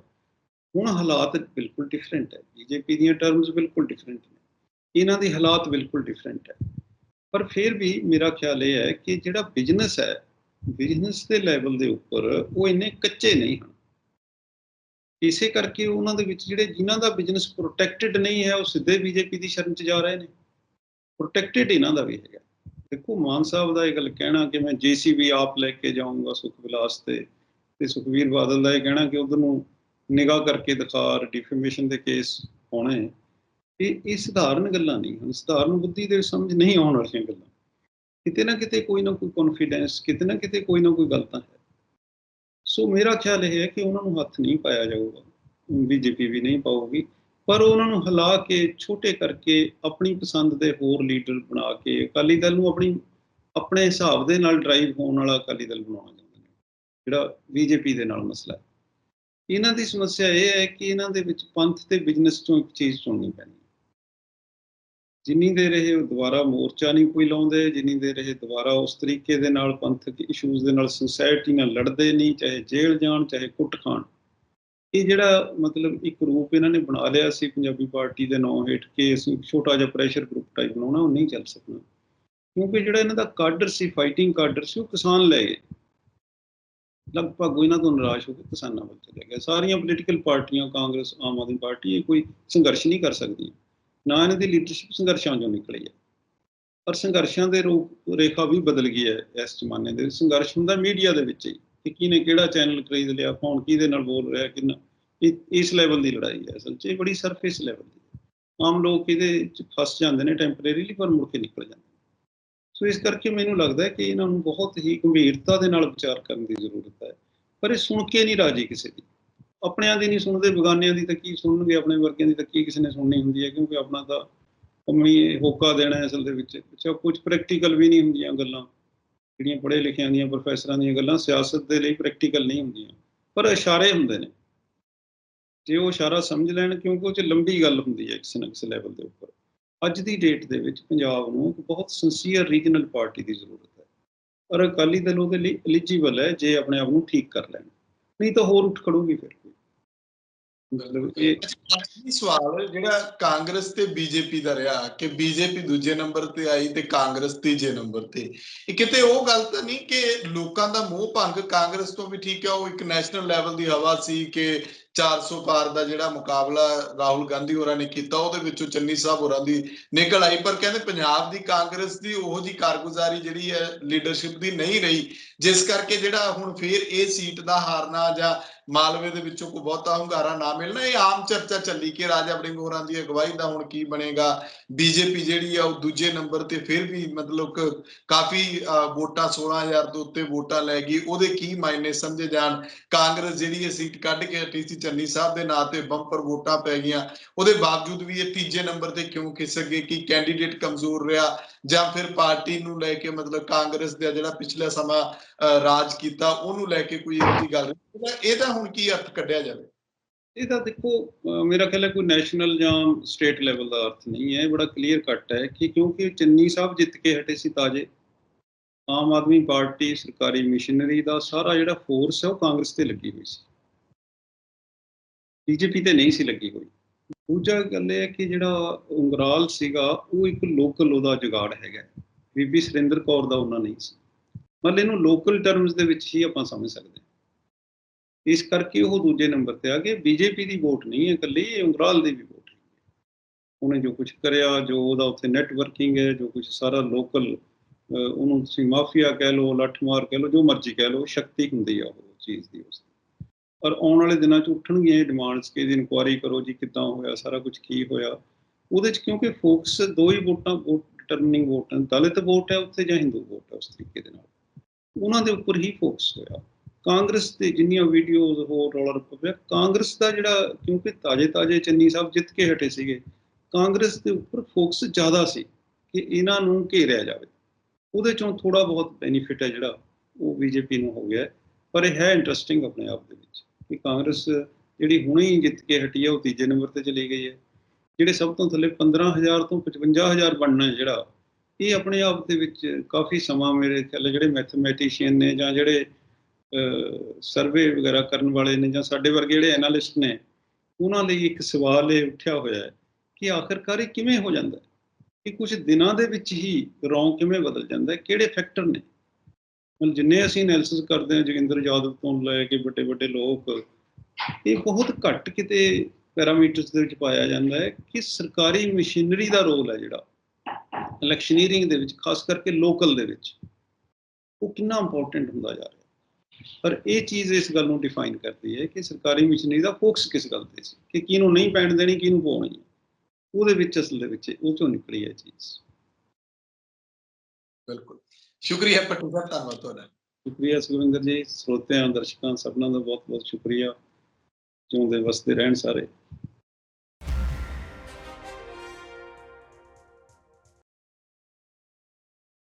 ਹੁਣ ਹਾਲਾਤ ਬਿਲਕੁਲ ਡਿਫਰੈਂਟ ਹੈ। ਬੀਜੇਪੀ ਦੀਆਂ ਟਰਮਸ ਬਿਲਕੁਲ ਡਿਫਰੈਂਟ ਨੇ। ਇਹਨਾਂ ਦੀ ਹਾਲਾਤ ਬਿਲਕੁਲ ਡਿਫਰੈਂਟ ਹੈ। ਪਰ ਫਿਰ ਵੀ ਮੇਰਾ ਖਿਆਲ ਇਹ ਹੈ ਕਿ ਜਿਹੜਾ ਬਿਜ਼ਨਸ ਹੈ ਬਿਜ਼ਨਸ ਦੇ ਲੈਵਲ ਦੇ ਉੱਪਰ ਉਹ ਇੰਨੇ ਕੱਚੇ ਨਹੀਂ ਹਨ। ਇਸੇ ਕਰਕੇ ਉਹਨਾਂ ਦੇ ਵਿੱਚ ਜਿਹੜੇ ਜਿਨ੍ਹਾਂ ਦਾ ਬਿਜ਼ਨਸ ਪ੍ਰੋਟੈਕਟਿਡ ਨਹੀਂ ਹੈ, ਉਹ ਸਿੱਧੇ ਬੀਜੇਪੀ ਦੀ ਸ਼ਰਨ 'ਚ ਜਾ ਰਹੇ ਨੇ। ਪ੍ਰੋਟੈਕਟਿਡ ਇਹਨਾਂ ਦਾ ਵੀ ਹੈਗਾ। ਦੇਖੋ, ਮਾਨ ਸਾਹਿਬ ਦਾ ਇਹ ਗੱਲ ਕਹਿਣਾ ਕਿ ਮੈਂ ਜੀਸੀਬੀ ਆਪ ਲੈ ਕੇ ਜਾਊਂਗਾ ਸੁਖ ਵਿਲਾਸ ਤੇ ਤੇ ਸੁਖਵੀਰ ਬਾਦਲ ਦਾ ਇਹ ਕਹਿਣਾ ਕਿ ਉਧਰ ਨੂੰ ਨਿਗਾਹ ਕਰਕੇ ਦਿਖਾ ਡਿਫੇਮੇਸ਼ਨ ਦੇ ਕੇਸ ਹੋਣੇ। ਇਹ ਇਹ ਸਧਾਰਨ ਗੱਲਾਂ ਨਹੀਂ ਹਨ। ਸਧਾਰਨ ਬੁੱਧੀ ਦੇ ਸਮਝ ਨਹੀਂ ਆਉਣ ਵਾਲੀਆਂ ਗੱਲਾਂ। ਕਿਤੇ ਨਾ ਕਿਤੇ ਕੋਈ ਨਾ ਕੋਈ ਕੌਨਫੀਡੈਂਸ ਕਿਤੇ ਨਾ ਕਿਤੇ ਕੋਈ ਨਾ ਕੋਈ ਗੱਲ ਹੈ। ਸੋ ਮੇਰਾ ਖਿਆਲ ਇਹ ਹੈ ਕਿ ਉਹਨਾਂ ਨੂੰ ਹੱਥ ਨਹੀਂ ਪਾਇਆ ਜਾਊਗਾ। ਬੀਜੇਪੀ ਵੀ ਨਹੀਂ ਪਾਊਗੀ। ਪਰ ਉਹਨਾਂ ਨੂੰ ਹਿਲਾ ਕੇ, ਛੋਟੇ ਕਰਕੇ ਆਪਣੀ ਪਸੰਦ ਦੇ ਹੋਰ ਲੀਡਰ ਬਣਾ ਕੇ ਅਕਾਲੀ ਦਲ ਨੂੰ ਆਪਣੀ, ਆਪਣੇ ਹਿਸਾਬ ਦੇ ਨਾਲ ਡਰਾਈਵ ਹੋਣ ਵਾਲਾ ਅਕਾਲੀ ਦਲ ਬਣਾਉਣਾ ਚਾਹੁੰਦੇ ਨੇ। ਜਿਹੜਾ ਬੀਜੇਪੀ ਦੇ ਨਾਲ ਮਸਲਾ ਹੈ। ਇਹਨਾਂ ਦੀ ਸਮੱਸਿਆ ਇਹ ਹੈ ਕਿ ਇਹਨਾਂ ਦੇ ਵਿੱਚ ਪੰਥ ਤੇ ਬਿਜ਼ਨਸ ਤੋਂ ਇੱਕ ਚੀਜ਼ ਚੁਣਨੀ ਪੈਣੀ ਜਿੰਨੀ ਦੇਰ ਇਹ ਦੁਬਾਰਾ ਮੋਰਚਾ ਨਹੀਂ ਕੋਈ ਲਾਉਂਦੇ, ਜਿੰਨੀ ਦੇਰ ਇਹ ਦੁਬਾਰਾ ਉਸ ਤਰੀਕੇ ਦੇ ਨਾਲ ਪੰਥਕ ਇਸ਼ੂਜ਼ ਦੇ ਨਾਲ ਸੋਸਾਇਟੀ ਨਾਲ ਲੜਦੇ ਨਹੀਂ, ਚਾਹੇ ਜੇਲ੍ਹ ਜਾਣ, ਚਾਹੇ ਕੁੱਟ ਖਾਣ ਇਹ ਜਿਹੜਾ ਮਤਲਬ ਇੱਕ ਰੂਪ ਇਹਨਾਂ ਨੇ ਬਣਾ ਲਿਆ ਸੀ ਪੰਜਾਬੀ ਪਾਰਟੀ ਦੇ ਨਾਂ ਹੇਠ ਕੇ ਅਸੀਂ ਛੋਟਾ ਜਿਹਾ ਪ੍ਰੈਸ਼ਰ ਗਰੁੱਪ ਟਾਈਪ ਬਣਾਉਣਾ, ਉਹ ਨਹੀਂ ਚੱਲ ਸਕਣਾ। ਕਿਉਂਕਿ ਜਿਹੜਾ ਇਹਨਾਂ ਦਾ ਕਾਡਰ ਸੀ ਫਾਈਟਿੰਗ ਕਾਡਰ ਸੀ, ਉਹ ਕਿਸਾਨ ਲੈ ਗਏ। ਲਗਭਗ ਇਹਨਾਂ ਤੋਂ ਨਿਰਾਸ਼ ਹੋ ਕੇ ਕਿਸਾਨਾਂ ਵੱਲ ਚਲੇ ਗਏ। ਸਾਰੀਆਂ ਪੋਲੀਟੀਕਲ ਪਾਰਟੀਆਂ, ਕਾਂਗਰਸ, ਆਮ ਆਦਮੀ ਪਾਰਟੀ, ਇਹ ਕੋਈ ਸੰਘਰਸ਼ ਨਹੀਂ ਕਰ ਸਕਦੀ ਨਾ ਇਹਨਾਂ ਦੀ ਲੀਡਰਸ਼ਿਪ ਸੰਘਰਸ਼ਾਂ ਚੋਂ ਨਿਕਲੀ ਹੈ। ਪਰ ਸੰਘਰਸ਼ਾਂ ਦੇ ਰੂਪ ਰੇਖਾ ਵੀ ਬਦਲ ਗਈ ਹੈ ਇਸ ਜ਼ਮਾਨੇ ਦੇ ਸੰਘਰਸ਼ ਹੁੰਦਾ ਮੀਡੀਆ ਦੇ ਵਿੱਚ ਹੀ। ਕਿ ਕਿਹਨੇ ਕਿਹੜਾ ਚੈਨਲ ਖਰੀਦ ਲਿਆ, ਕੌਣ ਕਿਹਦੇ ਨਾਲ ਬੋਲ ਰਿਹਾ, ਕਿੰਨਾ, ਇਹ, ਇਸ ਲੈਵਲ ਦੀ ਲੜਾਈ ਹੈ ਅਸਲ 'ਚ, ਇਹ ਬੜੀ ਸਰਫੇਸ ਲੈਵਲ ਦੀ ਆਮ ਲੋਕ ਇਹਦੇ 'ਚ ਫਸ ਜਾਂਦੇ ਨੇ ਟੈਂਪਰੇਰੀਲੀ ਪਰ ਮੁੜ ਕੇ ਨਿਕਲ ਜਾਂਦੇ ਸੋ ਇਸ ਕਰਕੇ ਮੈਨੂੰ ਲੱਗਦਾ ਕਿ ਇਹਨਾਂ ਨੂੰ ਬਹੁਤ ਹੀ ਗੰਭੀਰਤਾ ਦੇ ਨਾਲ ਵਿਚਾਰ ਕਰਨ ਦੀ ਜ਼ਰੂਰਤ ਹੈ। ਪਰ ਇਹ ਸੁਣ ਕੇ ਨਹੀਂ ਰਾਜੀ ਕਿਸੇ ਦੀ। ਆਪਣਿਆਂ ਦੀ ਨਹੀਂ ਸੁਣਦੇ, ਬਗਾਨਿਆਂ ਦੀ ਤਾਂ ਕੀ ਸੁਣਨਗੇ, ਆਪਣੇ ਵਰਗਿਆਂ ਦੀ ਤਾਂ ਕੀ ਕਿਸੇ ਨੇ ਸੁਣਨੀ ਹੁੰਦੀ ਹੈ, ਕਿਉਂਕਿ ਆਪਣਾ ਤਾਂ ਕੰਮੀ ਹੋਕਾ ਦੇਣਾ ਹੈ ਅਸਲ ਦੇ ਵਿੱਚ। ਅੱਛਾ, ਕੁਝ ਪ੍ਰੈਕਟੀਕਲ ਵੀ ਨਹੀਂ ਹੁੰਦੀਆਂ ਗੱਲਾਂ। ਜਿਹੜੀਆਂ ਪੜ੍ਹੇ ਲਿਖਿਆਂ ਦੀਆਂ ਪ੍ਰੋਫੈਸਰਾਂ ਦੀਆਂ ਗੱਲਾਂ ਸਿਆਸਤ ਦੇ ਲਈ ਪ੍ਰੈਕਟੀਕਲ ਨਹੀਂ ਹੁੰਦੀਆਂ, ਪਰ ਇਸ਼ਾਰੇ ਹੁੰਦੇ ਨੇ। ਜੇ ਉਹ ਇਸ਼ਾਰਾ ਸਮਝ ਲੈਣ ਕਿਉਂਕਿ ਉਹ ਚ ਲੰਬੀ ਗੱਲ ਹੁੰਦੀ ਹੈ ਕਿਸੇ ਨਾ ਕਿਸੇ ਲੈਵਲ ਦੇ ਉੱਪਰ। ਅੱਜ ਦੀ ਡੇਟ ਦੇ ਵਿੱਚ ਪੰਜਾਬ ਨੂੰ ਇੱਕ ਬਹੁਤ ਸਿੰਸੀਅਰ ਰੀਜਨਲ ਪਾਰਟੀ ਦੀ ਜ਼ਰੂਰਤ ਹੈ। ਔਰ ਅਕਾਲੀ ਦਲ ਉਹਦੇ ਲਈ ਐਲੀਜੀਬਲ ਹੈ ਜੇ ਆਪਣੇ ਆਪ ਨੂੰ ਠੀਕ ਕਰ ਲੈਣ। ਨਹੀਂ ਤਾਂ ਹੋਰ ਉੱਠ ਖੜੂਗੀ ਫਿਰ। ਮਤਲਬ ਇਹ ਸਵਾਲ ਜਿਹੜਾ ਕਾਂਗਰਸ ਤੇ ਬੀਜੇਪੀ ਦਾ ਰਿਹਾ ਕਿ ਬੀਜੇਪੀ ਦੂਜੇ ਨੰਬਰ ਤੇ ਆਈ ਤੇ ਕਾਂਗਰਸ ਤੀਜੇ ਨੰਬਰ ਤੇ। ਇਹ ਕਿਤੇ ਉਹ ਗੱਲ ਤਾਂ ਨਹੀਂ ਕਿ ਲੋਕਾਂ ਦਾ ਮੋਹ ਭੰਗ ਕਾਂਗਰਸ ਤੋਂ ਵੀ ਠੀਕ ਹੈ ਉਹ ਇੱਕ ਨੈਸ਼ਨਲ ਲੈਵਲ ਦੀ ਹਵਾ ਸੀ ਕਿ 400 ਪਾਰ ਦਾ ਜਿਹੜਾ ਮੁਕਾਬਲਾ ਰਾਹੁਲ ਗਾਂਧੀ ਹੋਰਾਂ ਨੇ ਕੀਤਾ ਉਹਦੇ ਵਿੱਚੋਂ ਚੰਨੀ ਸਾਹਿਬ ਹੋਰਾਂ ਦੀ ਨਿਕਲ ਆਈ। ਪਰ ਕਹਿੰਦੇ ਪੰਜਾਬ ਦੀ ਕਾਂਗਰਸ ਦੀ ਉਹੋ ਜੀ ਕਾਰਗੁਜ਼ਾਰੀ ਜਿਹੜੀ ਹੈ ਲੀਡਰਸ਼ਿਪ ਦੀ ਨਹੀਂ ਰਹੀ ਜਿਸ ਕਰਕੇ ਜਿਹੜਾ ਹੁਣ ਫੇਰ ਇਹ ਸੀਟ ਦਾ ਹਾਰਨਾ ਜਾਂ ਮਾਲਵੇ ਦੇ ਵਿੱਚੋਂ ਕੋਈ ਬਹੁਤਾ ਹੁੰਗਾਰਾ ਨਾ ਮਿਲਣਾ। ਇਹ ਆਮ ਚਰਚਾ ਚੱਲੀ ਕਿ ਰਾਜਾ ਵੜਿੰਗ ਹੋਰਾਂ ਦੀ ਅਗਵਾਈ ਦਾ ਹੁਣ ਕੀ ਬਣੇਗਾ? ਬੀਜੇਪੀ ਜਿਹੜੀ ਆ ਉਹ ਦੂਜੇ ਨੰਬਰ ਤੇ ਫਿਰ ਵੀ ਮਤਲਬ ਕਾਫੀ ਵੋਟਾਂ 16000 ਤੋਂ ਉੱਤੇ ਵੋਟਾਂ ਲੈ ਗਈ। ਉਹਦੇ ਕੀ ਮਾਇਨੇ ਸਮਝੇ ਜਾਣ? ਕਾਂਗਰਸ ਜਿਹੜੀ ਇਹ ਸੀਟ ਕੱਢ ਕੇ ਹਟੀ ਚੰਨੀ ਸਾਹਿਬ ਦੇ ਨਾਂ ਤੇ ਬੰਪਰ ਵੋਟਾਂ ਪੈ ਗਈਆਂ। ਉਹਦੇ ਬਾਵਜੂਦ ਵੀ ਇਹ ਤੀਜੇ ਨੰਬਰ ਤੇ ਕਿਉਂ ਖਿਸਕ ਗਏ ਕਿ ਕੈਂਡੀਡੇਟ ਕਮਜ਼ੋਰ ਰਿਹਾ? ਜਾਂ ਫਿਰ ਪਾਰਟੀ ਨੂੰ ਲੈ ਕੇ ਮਤਲਬ ਕਾਂਗਰਸ ਦਾ ਜਿਹੜਾ ਪਿਛਲਾ ਸਮਾਂ ਅਹ, ਰਾਜ ਕੀਤਾ ਉਹਨੂੰ ਲੈ ਕੇ ਕੋਈ ਇਹੋ ਜਿਹੀ ਗੱਲ ਨਹੀਂ ਇਹ ਤਾਂ ਹੁਣ ਕੀ ਅਰਥ ਕੱਢਿਆ ਜਾਵੇ? ਇਹ ਤਾਂ ਦੇਖੋ ਮੇਰਾ ਖਿਆਲ ਹੈ ਕੋਈ ਨੈਸ਼ਨਲ ਜਾਂ ਸਟੇਟ ਲੈਵਲ ਦਾ ਅਰਥ ਨਹੀਂ ਹੈ। ਇਹ ਬੜਾ ਕਲੀਅਰ ਕੱਟ ਹੈ ਕਿ ਕਿਉਂਕਿ ਚੰਨੀ ਸਾਹਿਬ ਜਿੱਤ ਕੇ ਹਟੇ ਸੀ ਤਾਜੇ, ਆਮ ਆਦਮੀ ਪਾਰਟੀ ਸਰਕਾਰੀ ਮਿਸ਼ਨਰੀ ਦਾ ਸਾਰਾ ਜਿਹੜਾ ਫੋਰਸ ਹੈ ਉਹ ਕਾਂਗਰਸ ਤੇ ਲੱਗੀ ਹੋਈ ਸੀ। ਬੀਜੇਪੀ ਤੇ ਨਹੀਂ ਸੀ ਲੱਗੀ ਹੋਈ। ਦੂਜਾ ਗੱਲ ਇਹ ਹੈ ਕਿ ਜਿਹੜਾ ਉਂਗਰਾਲ ਸੀਗਾ, ਉਹ ਇੱਕ ਲੋਕਲ ਉਹਦਾ ਜੁਗਾੜ ਹੈਗਾ। ਬੀਬੀ ਸੁਰਿੰਦਰ ਕੌਰ ਦਾ ਉਹਨਾਂ ਨਹੀਂ ਸੀ। ਮਤਲਬ ਇਹਨੂੰ ਲੋਕਲ ਟਰਮਸ ਦੇ ਵਿੱਚ ਹੀ ਆਪਾਂ ਸਮਝ ਸਕਦੇ ਇਸ ਕਰਕੇ ਉਹ ਦੂਜੇ ਨੰਬਰ ਤੇ ਆ ਗਏ। ਬੀਜੇਪੀ ਦੀ ਵੋਟ ਨਹੀਂ ਹੈ ਇਕੱਲੀ, ਇਹ ਉਂਗਰਾਲ ਦੀ ਵੀ ਵੋਟ ਹੈ। ਉਹਨੇ ਜੋ ਕੁਝ ਕਰਿਆ, ਜੋ ਉਹਦਾ ਉੱਥੇ ਨੈਟਵਰਕਿੰਗ ਹੈ, ਜੋ ਕੁਝ ਸਾਰਾ ਲੋਕਲ ਉਹਨੂੰ ਤੁਸੀਂ ਮਾਫੀਆ ਕਹਿ ਲਓ ਲੱਠਮਾਰ ਕਹਿ ਲਓ, ਜੋ ਮਰਜ਼ੀ ਕਹਿ ਲਓ, ਸ਼ਕਤੀ ਹੁੰਦੀ ਆ ਉਹ ਚੀਜ਼ ਦੀ ਉਸ ਪਰ ਆਉਣ ਵਾਲੇ ਦਿਨਾਂ 'ਚ ਉੱਠਣਗੀਆਂ ਇਹ ਡਿਮਾਂਡਸ ਕਿ ਇਹਦੀ ਇਨਕੁਆਇਰੀ ਕਰੋ ਜੀ, ਕਿੱਦਾਂ ਹੋਇਆ, ਸਾਰਾ ਕੁਝ ਕੀ ਹੋਇਆ। ਉਹਦੇ 'ਚ ਕਿਉਂਕਿ ਫੋਕਸ ਦੋ ਹੀ ਵੋਟਾਂ, ਵੋਟ ਵੋਟ ਹਨ ਦਲਿਤ ਵੋਟ ਹੈ ਉੱਥੇ ਜਾਂ ਹਿੰਦੂ ਵੋਟ ਹੈ ਉਸ ਤਰੀਕੇ ਦੇ ਨਾਲ। ਉਹਨਾਂ ਦੇ ਉੱਪਰ ਹੀ ਫੋਕਸ ਹੋਇਆ। ਕਾਂਗਰਸ ਤੇ ਜਿੰਨੀਆਂ ਵੀਡੀਓਜ਼ ਹੋਰ ਰੌਲਾ ਰੱਪਾ ਪਿਆ, ਕਾਂਗਰਸ ਦਾ ਜਿਹੜਾ, ਕਿਉਂਕਿ ਤਾਜੇ ਤਾਜੇ ਚੰਨੀ ਸਾਹਿਬ ਜਿੱਤ ਕੇ ਹਟੇ ਸੀਗੇ, ਕਾਂਗਰਸ ਦੇ ਉੱਪਰ ਫੋਕਸ ਜ਼ਿਆਦਾ ਸੀ ਕਿ ਇਹਨਾਂ ਨੂੰ ਘੇਰਿਆ ਜਾਵੇ। ਉਹਦੇ ਚੋਂ ਥੋੜਾ ਬਹੁਤ ਬੈਨੀਫਿਟ ਹੈ ਜਿਹੜਾ, ਉਹ ਬੀਜੇਪੀ ਨੂੰ ਹੋ ਗਿਆ। ਪਰ ਇਹ ਹੈ ਇੰਟਰਸਟਿੰਗ ਆਪਣੇ ਆਪ ਦੇ ਵਿੱਚ ਕਿ ਕਾਂਗਰਸ ਜਿਹੜੀ ਹੁਣੇ ਹੀ ਜਿੱਤ ਕੇ ਹਟੀ ਹੈ, ਉਹ ਤੀਜੇ ਨੰਬਰ ਤੇ ਚਲੀ ਗਈ ਹੈ। ਜਿਹੜੇ ਸਭ ਤੋਂ ਥੱਲੇ 15000 ਤੋਂ 55000 ਬਣਨਾ ਜਿਹੜਾ, ਇਹ ਆਪਣੇ ਆਪ ਦੇ ਵਿੱਚ ਕਾਫੀ ਸਮਾਂ ਮੇਰੇ ਖਿਆਲ ਜਿਹੜੇ ਮੈਥਮੈਟੀਸ਼ੀਅਨ ਨੇ ਜਾਂ ਜਿਹੜੇ ਸਰਵੇ ਵਗੈਰਾ ਕਰਨ ਵਾਲੇ ਨੇ ਜਾਂ ਸਾਡੇ ਵਰਗੇ ਜਿਹੜੇ ਐਨਾਲਿਸਟ ਨੇ, ਉਹਨਾਂ ਲਈ ਇੱਕ ਸਵਾਲ ਇਹ ਉੱਠਿਆ ਹੋਇਆ ਹੈ ਕਿ ਆਖਰਕਾਰ ਇਹ ਕਿਵੇਂ ਹੋ ਜਾਂਦਾ ਹੈ? ਕਿ ਕੁਝ ਦਿਨਾਂ ਦੇ ਵਿੱਚ ਹੀ ਰੌਂਗ ਕਿਵੇਂ ਬਦਲ ਜਾਂਦਾ ਹੈ? ਕਿਹੜੇ ਫੈਕਟਰ ਨੇ? ਹੁਣ ਜਿੰਨੇ ਅਸੀਂ ਐਨਾਲਿਸਿਸ ਕਰਦੇ ਹਾਂ, ਜੋਗਿੰਦਰ ਯਾਦਵ ਤੋਂ ਲੈ ਕੇ ਵੱਡੇ ਵੱਡੇ ਲੋਕ, ਇਹ ਬਹੁਤ ਘੱਟ ਕਿਤੇ ਪੈਰਾਮੀਟਰਸ ਦੇ ਵਿੱਚ ਪਾਇਆ ਜਾਂਦਾ ਹੈ ਕਿ ਸਰਕਾਰੀ ਮਸ਼ੀਨਰੀ ਦਾ ਰੋਲ ਹੈ ਜਿਹੜਾ। ਇਲੈਕਸ਼ਨੀਅਰਿੰਗ ਦੇ ਵਿੱਚ, ਖਾਸ ਕਰਕੇ ਲੋਕਲ ਦੇ ਵਿੱਚ। ਉਹ ਕਿੰਨਾ ਇੰਪੋਰਟੈਂਟ ਹੁੰਦਾ ਜਾ ਰਿਹਾ ਪਰ ਇਹ ਚੀਜ਼ ਇਸ ਗੱਲ ਨੂੰ ਡਿਫਾਈਨ ਕਰਦੀ ਹੈ ਕਿ ਸਰਕਾਰੀ ਮਸ਼ੀਨਰੀ ਦਾ ਫੋਕਸ ਕਿਸ ਗੱਲ ਤੇ ਸੀ? ਕਿ ਕਿਹਨੂੰ ਨਹੀਂ ਪੈਣ ਦੇਣੀ ਕਿਹਨੂੰ ਪਾਉਣੀ ਹੈ ਉਹਦੇ ਵਿੱਚ ਅਸਲ ਦੇ ਵਿੱਚ ਉਹ ਚੋਂ ਨਿਕਲੀ ਹੈ ਚੀਜ਼। ਬਿਲਕੁਲ। ਸ਼ੁਕਰੀਆ ਪੱਟੂ ਸਾਹਿਬ ਧੰਨਵਾਦ ਤੁਹਾਡਾ। ਸ਼ੁਕਰੀਆ ਸੁਖਵਿੰਦਰ ਜੀ ਸਰੋਤਿਆਂ ਦਰਸ਼ਕਾਂ ਸਭਨਾਂ ਦਾ ਬਹੁਤ ਬਹੁਤ ਸ਼ੁਕਰੀਆ। ਜਿਉਂਦੇ ਵਸਦੇ ਰਹਿਣ ਸਾਰੇ।